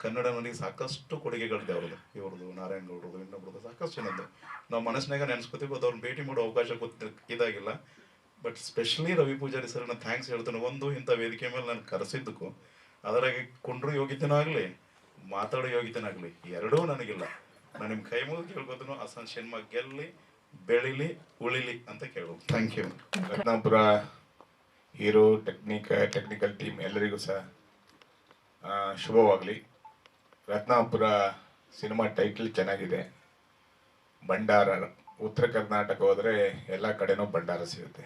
ಕನ್ನಡ ಸಾಕಷ್ಟು ಕೊಡುಗೆಗಳಿದೆ ಅವ್ರದ್ದು, ಇವ್ರದ್ದು ನಾರಾಯಣ ಗೌಡ್ರದ್ದು ಇನ್ನೊಬ್ರದ್ದು ಸಾಕಷ್ಟು ಜನದ್ದು ನಾವು ಮನಸ್ಸಿನಾಗ ನೆನೆಸ್ಕೊತೀವಿ ಅವ್ರನ್ನ ಭೇಟಿ ಮಾಡೋ ಅವಕಾಶ ಗೊತ್ತ ಇದಾಗಿಲ್ಲ. But specially Ravi Poojari sir ನಾನು ಥ್ಯಾಂಕ್ಸ್ ಹೇಳ್ತೇನೆ, ಒಂದು ಇಂಥ ವೇದಿಕೆ ಮೇಲೆ ನಾನು ಕರೆಸಿದ್ದಕ್ಕೂ, ಅದರಾಗೆ ಕುಂಡ್ರು ಯೋಗ್ಯತೆನೂ ಆಗಲಿ ಮಾತಾಡೋ ಯೋಗ್ಯತೆನೂ ಆಗಲಿ ಎರಡೂ ನನಗಿಲ್ಲ. ನಾನು ನಿಮ್ಮ ಕೈ ಮುಗಿದು ಕೇಳ್ಕೊತೀನಿ ಅಸನ್ ಸಿನಿಮಾ ಗೆಲ್ಲಿ, ಬೆಳಿಲಿ, ಉಳಿಲಿ ಅಂತ ಕೇಳ್ಬೋದು. Thank you Ratnapura hero technic technical team ಎಲ್ಲರಿಗೂ ಸಹ ಶುಭವಾಗಲಿ. ರತ್ನಾಪುರ ಸಿನಿಮಾ ಟೈಟಲ್ ಚೆನ್ನಾಗಿದೆ. ಭಂಡಾರ, ಉತ್ತರ ಕರ್ನಾಟಕ ಹೋದರೆ ಎಲ್ಲ ಕಡೆನೂ ಭಂಡಾರ ಸಿಗುತ್ತೆ.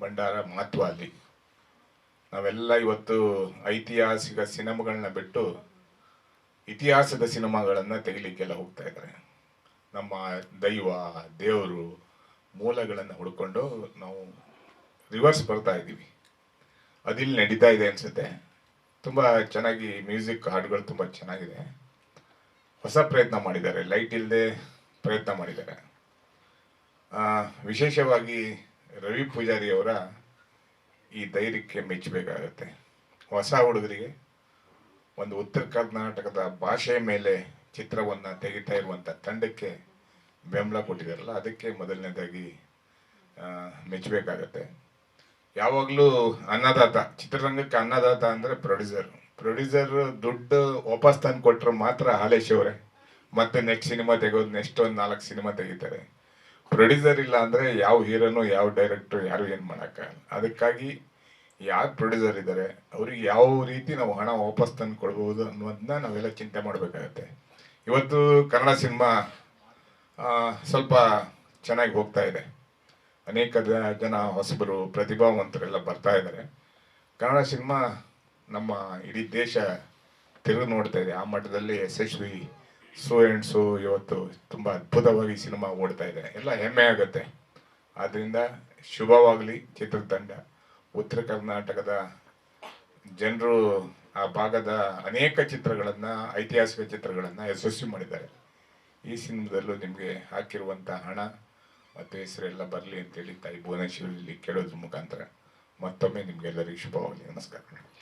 ಭಂಡಾರ ಮಹತ್ವ ಅಲ್ಲಿ. ನಾವೆಲ್ಲ ಇವತ್ತು ಐತಿಹಾಸಿಕ ಸಿನಿಮಾಗಳನ್ನ ಬಿಟ್ಟು ಇತಿಹಾಸದ ಸಿನಿಮಾಗಳನ್ನು ತೆಗಿಲಿಕ್ಕೆಲ್ಲ ಹೋಗ್ತಾ ಇದ್ದಾರೆ. ನಮ್ಮ ದೈವ, ದೇವರು ಮೂಲಗಳನ್ನು ಹುಡ್ಕೊಂಡು ನಾವು ರಿವರ್ಸ್ ಬರ್ತಾ ಇದ್ದೀವಿ. ಅದಿಲ್ಲಿ ನಡೀತಾ ಇದೆ ಅನ್ಸುತ್ತೆ. ತುಂಬ ಚೆನ್ನಾಗಿ ಮ್ಯೂಸಿಕ್ ಹಾಡುಗಳು ತುಂಬ ಚೆನ್ನಾಗಿದೆ. ಹೊಸ ಪ್ರಯತ್ನ ಮಾಡಿದ್ದಾರೆ ಲೈಟ್ ಇಲ್ಲದೆ ಪ್ರಯತ್ನ ಮಾಡಿದ್ದಾರೆ. ವಿಶೇಷವಾಗಿ ರವಿ ಪೂಜಾರಿ ಅವರ ಈ ಧೈರ್ಯಕ್ಕೆ ಮೆಚ್ಚಬೇಕಾಗತ್ತೆ. ಹೊಸ ಹುಡುಗರಿಗೆ ಒಂದು ಉತ್ತರ ಕರ್ನಾಟಕದ ಭಾಷೆಯ ಮೇಲೆ ಚಿತ್ರವನ್ನು ತೆಗಿತಾ ಇರುವಂಥ ತಂಡಕ್ಕೆ ಬೆಂಬಲ ಕೊಟ್ಟಿದ್ದಾರಲ್ಲ, ಅದಕ್ಕೆ ಮೊದಲನೇದಾಗಿ ಮೆಚ್ಚಬೇಕಾಗತ್ತೆ. ಯಾವಾಗಲೂ ಅನ್ನದಾತ, ಚಿತ್ರರಂಗಕ್ಕೆ ಅನ್ನದಾತ ಅಂದರೆ ಪ್ರೊಡ್ಯೂಸರ್ ಪ್ರೊಡ್ಯೂಸರ್ ದುಡ್ಡು ವಾಪಸ್ ತಂದು ಕೊಟ್ಟರೆ ಮಾತ್ರ ಹಾಲೇಶ್ ಅವರೇ. ಮತ್ತೆ ನೆಕ್ಸ್ಟ್ ಸಿನಿಮಾ ತೆಗೋದು ನೆಕ್ಸ್ಟ್ ಒಂದು ನಾಲ್ಕು ಸಿನಿಮಾ ತೆಗಿತಾರೆ. ಪ್ರೊಡ್ಯೂಸರ್ ಇಲ್ಲ ಅಂದರೆ ಯಾವ ಹೀರೋನು, ಯಾವ ಡೈರೆಕ್ಟರ್ ಯಾರು ಏನು ಮಾಡೋಕ್ಕಾಗಲ್ಲ. ಅದಕ್ಕಾಗಿ ಯಾರು ಪ್ರೊಡ್ಯೂಸರ್ ಇದ್ದಾರೆ ಅವ್ರಿಗೆ ಯಾವ ರೀತಿ ನಾವು ಹಣ ವಾಪಸ್ ತಂದು ಕೊಡ್ಬೋದು ಅನ್ನೋದನ್ನ ನಾವೆಲ್ಲ ಚಿಂತೆ ಮಾಡಬೇಕಾಗತ್ತೆ. ಇವತ್ತು ಕನ್ನಡ ಸಿನಿಮಾ ಸ್ವಲ್ಪ ಚೆನ್ನಾಗಿ ಹೋಗ್ತಾ ಇದೆ. ಅನೇಕ ಜನ ಹೊಸಬರು, ಪ್ರತಿಭಾವಂತರೆಲ್ಲ ಬರ್ತಾ ಇದ್ದಾರೆ ಕನ್ನಡ ಸಿನಿಮಾ ನಮ್ಮ ಇಡೀ ದೇಶ ತಿರುಗಿ ನೋಡ್ತಾ ಇದೆ. ಆ ಮಟ್ಟದಲ್ಲಿ ಯಶಸ್ವಿ ಸೋ ಆ್ಯಂಡ್ ಸೋ ಇವತ್ತು ತುಂಬ ಅದ್ಭುತವಾಗಿ ಸಿನಿಮಾ ಓಡ್ತಾ ಇದೆ. ಎಲ್ಲ ಹೆಮ್ಮೆ ಆಗುತ್ತೆ. ಆದ್ದರಿಂದ ಶುಭವಾಗಲಿ ಚಿತ್ರತಂಡ. ಉತ್ತರ ಕರ್ನಾಟಕದ ಜನರು ಆ ಭಾಗದ ಅನೇಕ ಚಿತ್ರಗಳನ್ನು, ಐತಿಹಾಸಿಕ ಚಿತ್ರಗಳನ್ನು ಯಶಸ್ವಿ ಮಾಡಿದ್ದಾರೆ. ಈ ಸಿನಿಮಾದಲ್ಲೂ ನಿಮಗೆ ಹಾಕಿರುವಂಥ ಹಣ ಮತ್ತು ಹೆಸರೆಲ್ಲ ಬರಲಿ ಅಂತೇಳಿ ತಾಯಿ ಭುವನೇಶ್ವರಿಯಲ್ಲಿ ಕೇಳೋದ್ರ ಮುಖಾಂತರ ಮತ್ತೊಮ್ಮೆ ನಿಮಗೆಲ್ಲರಿಗೂ ಶುಭವಾಗಲಿ. ನಮಸ್ಕಾರ.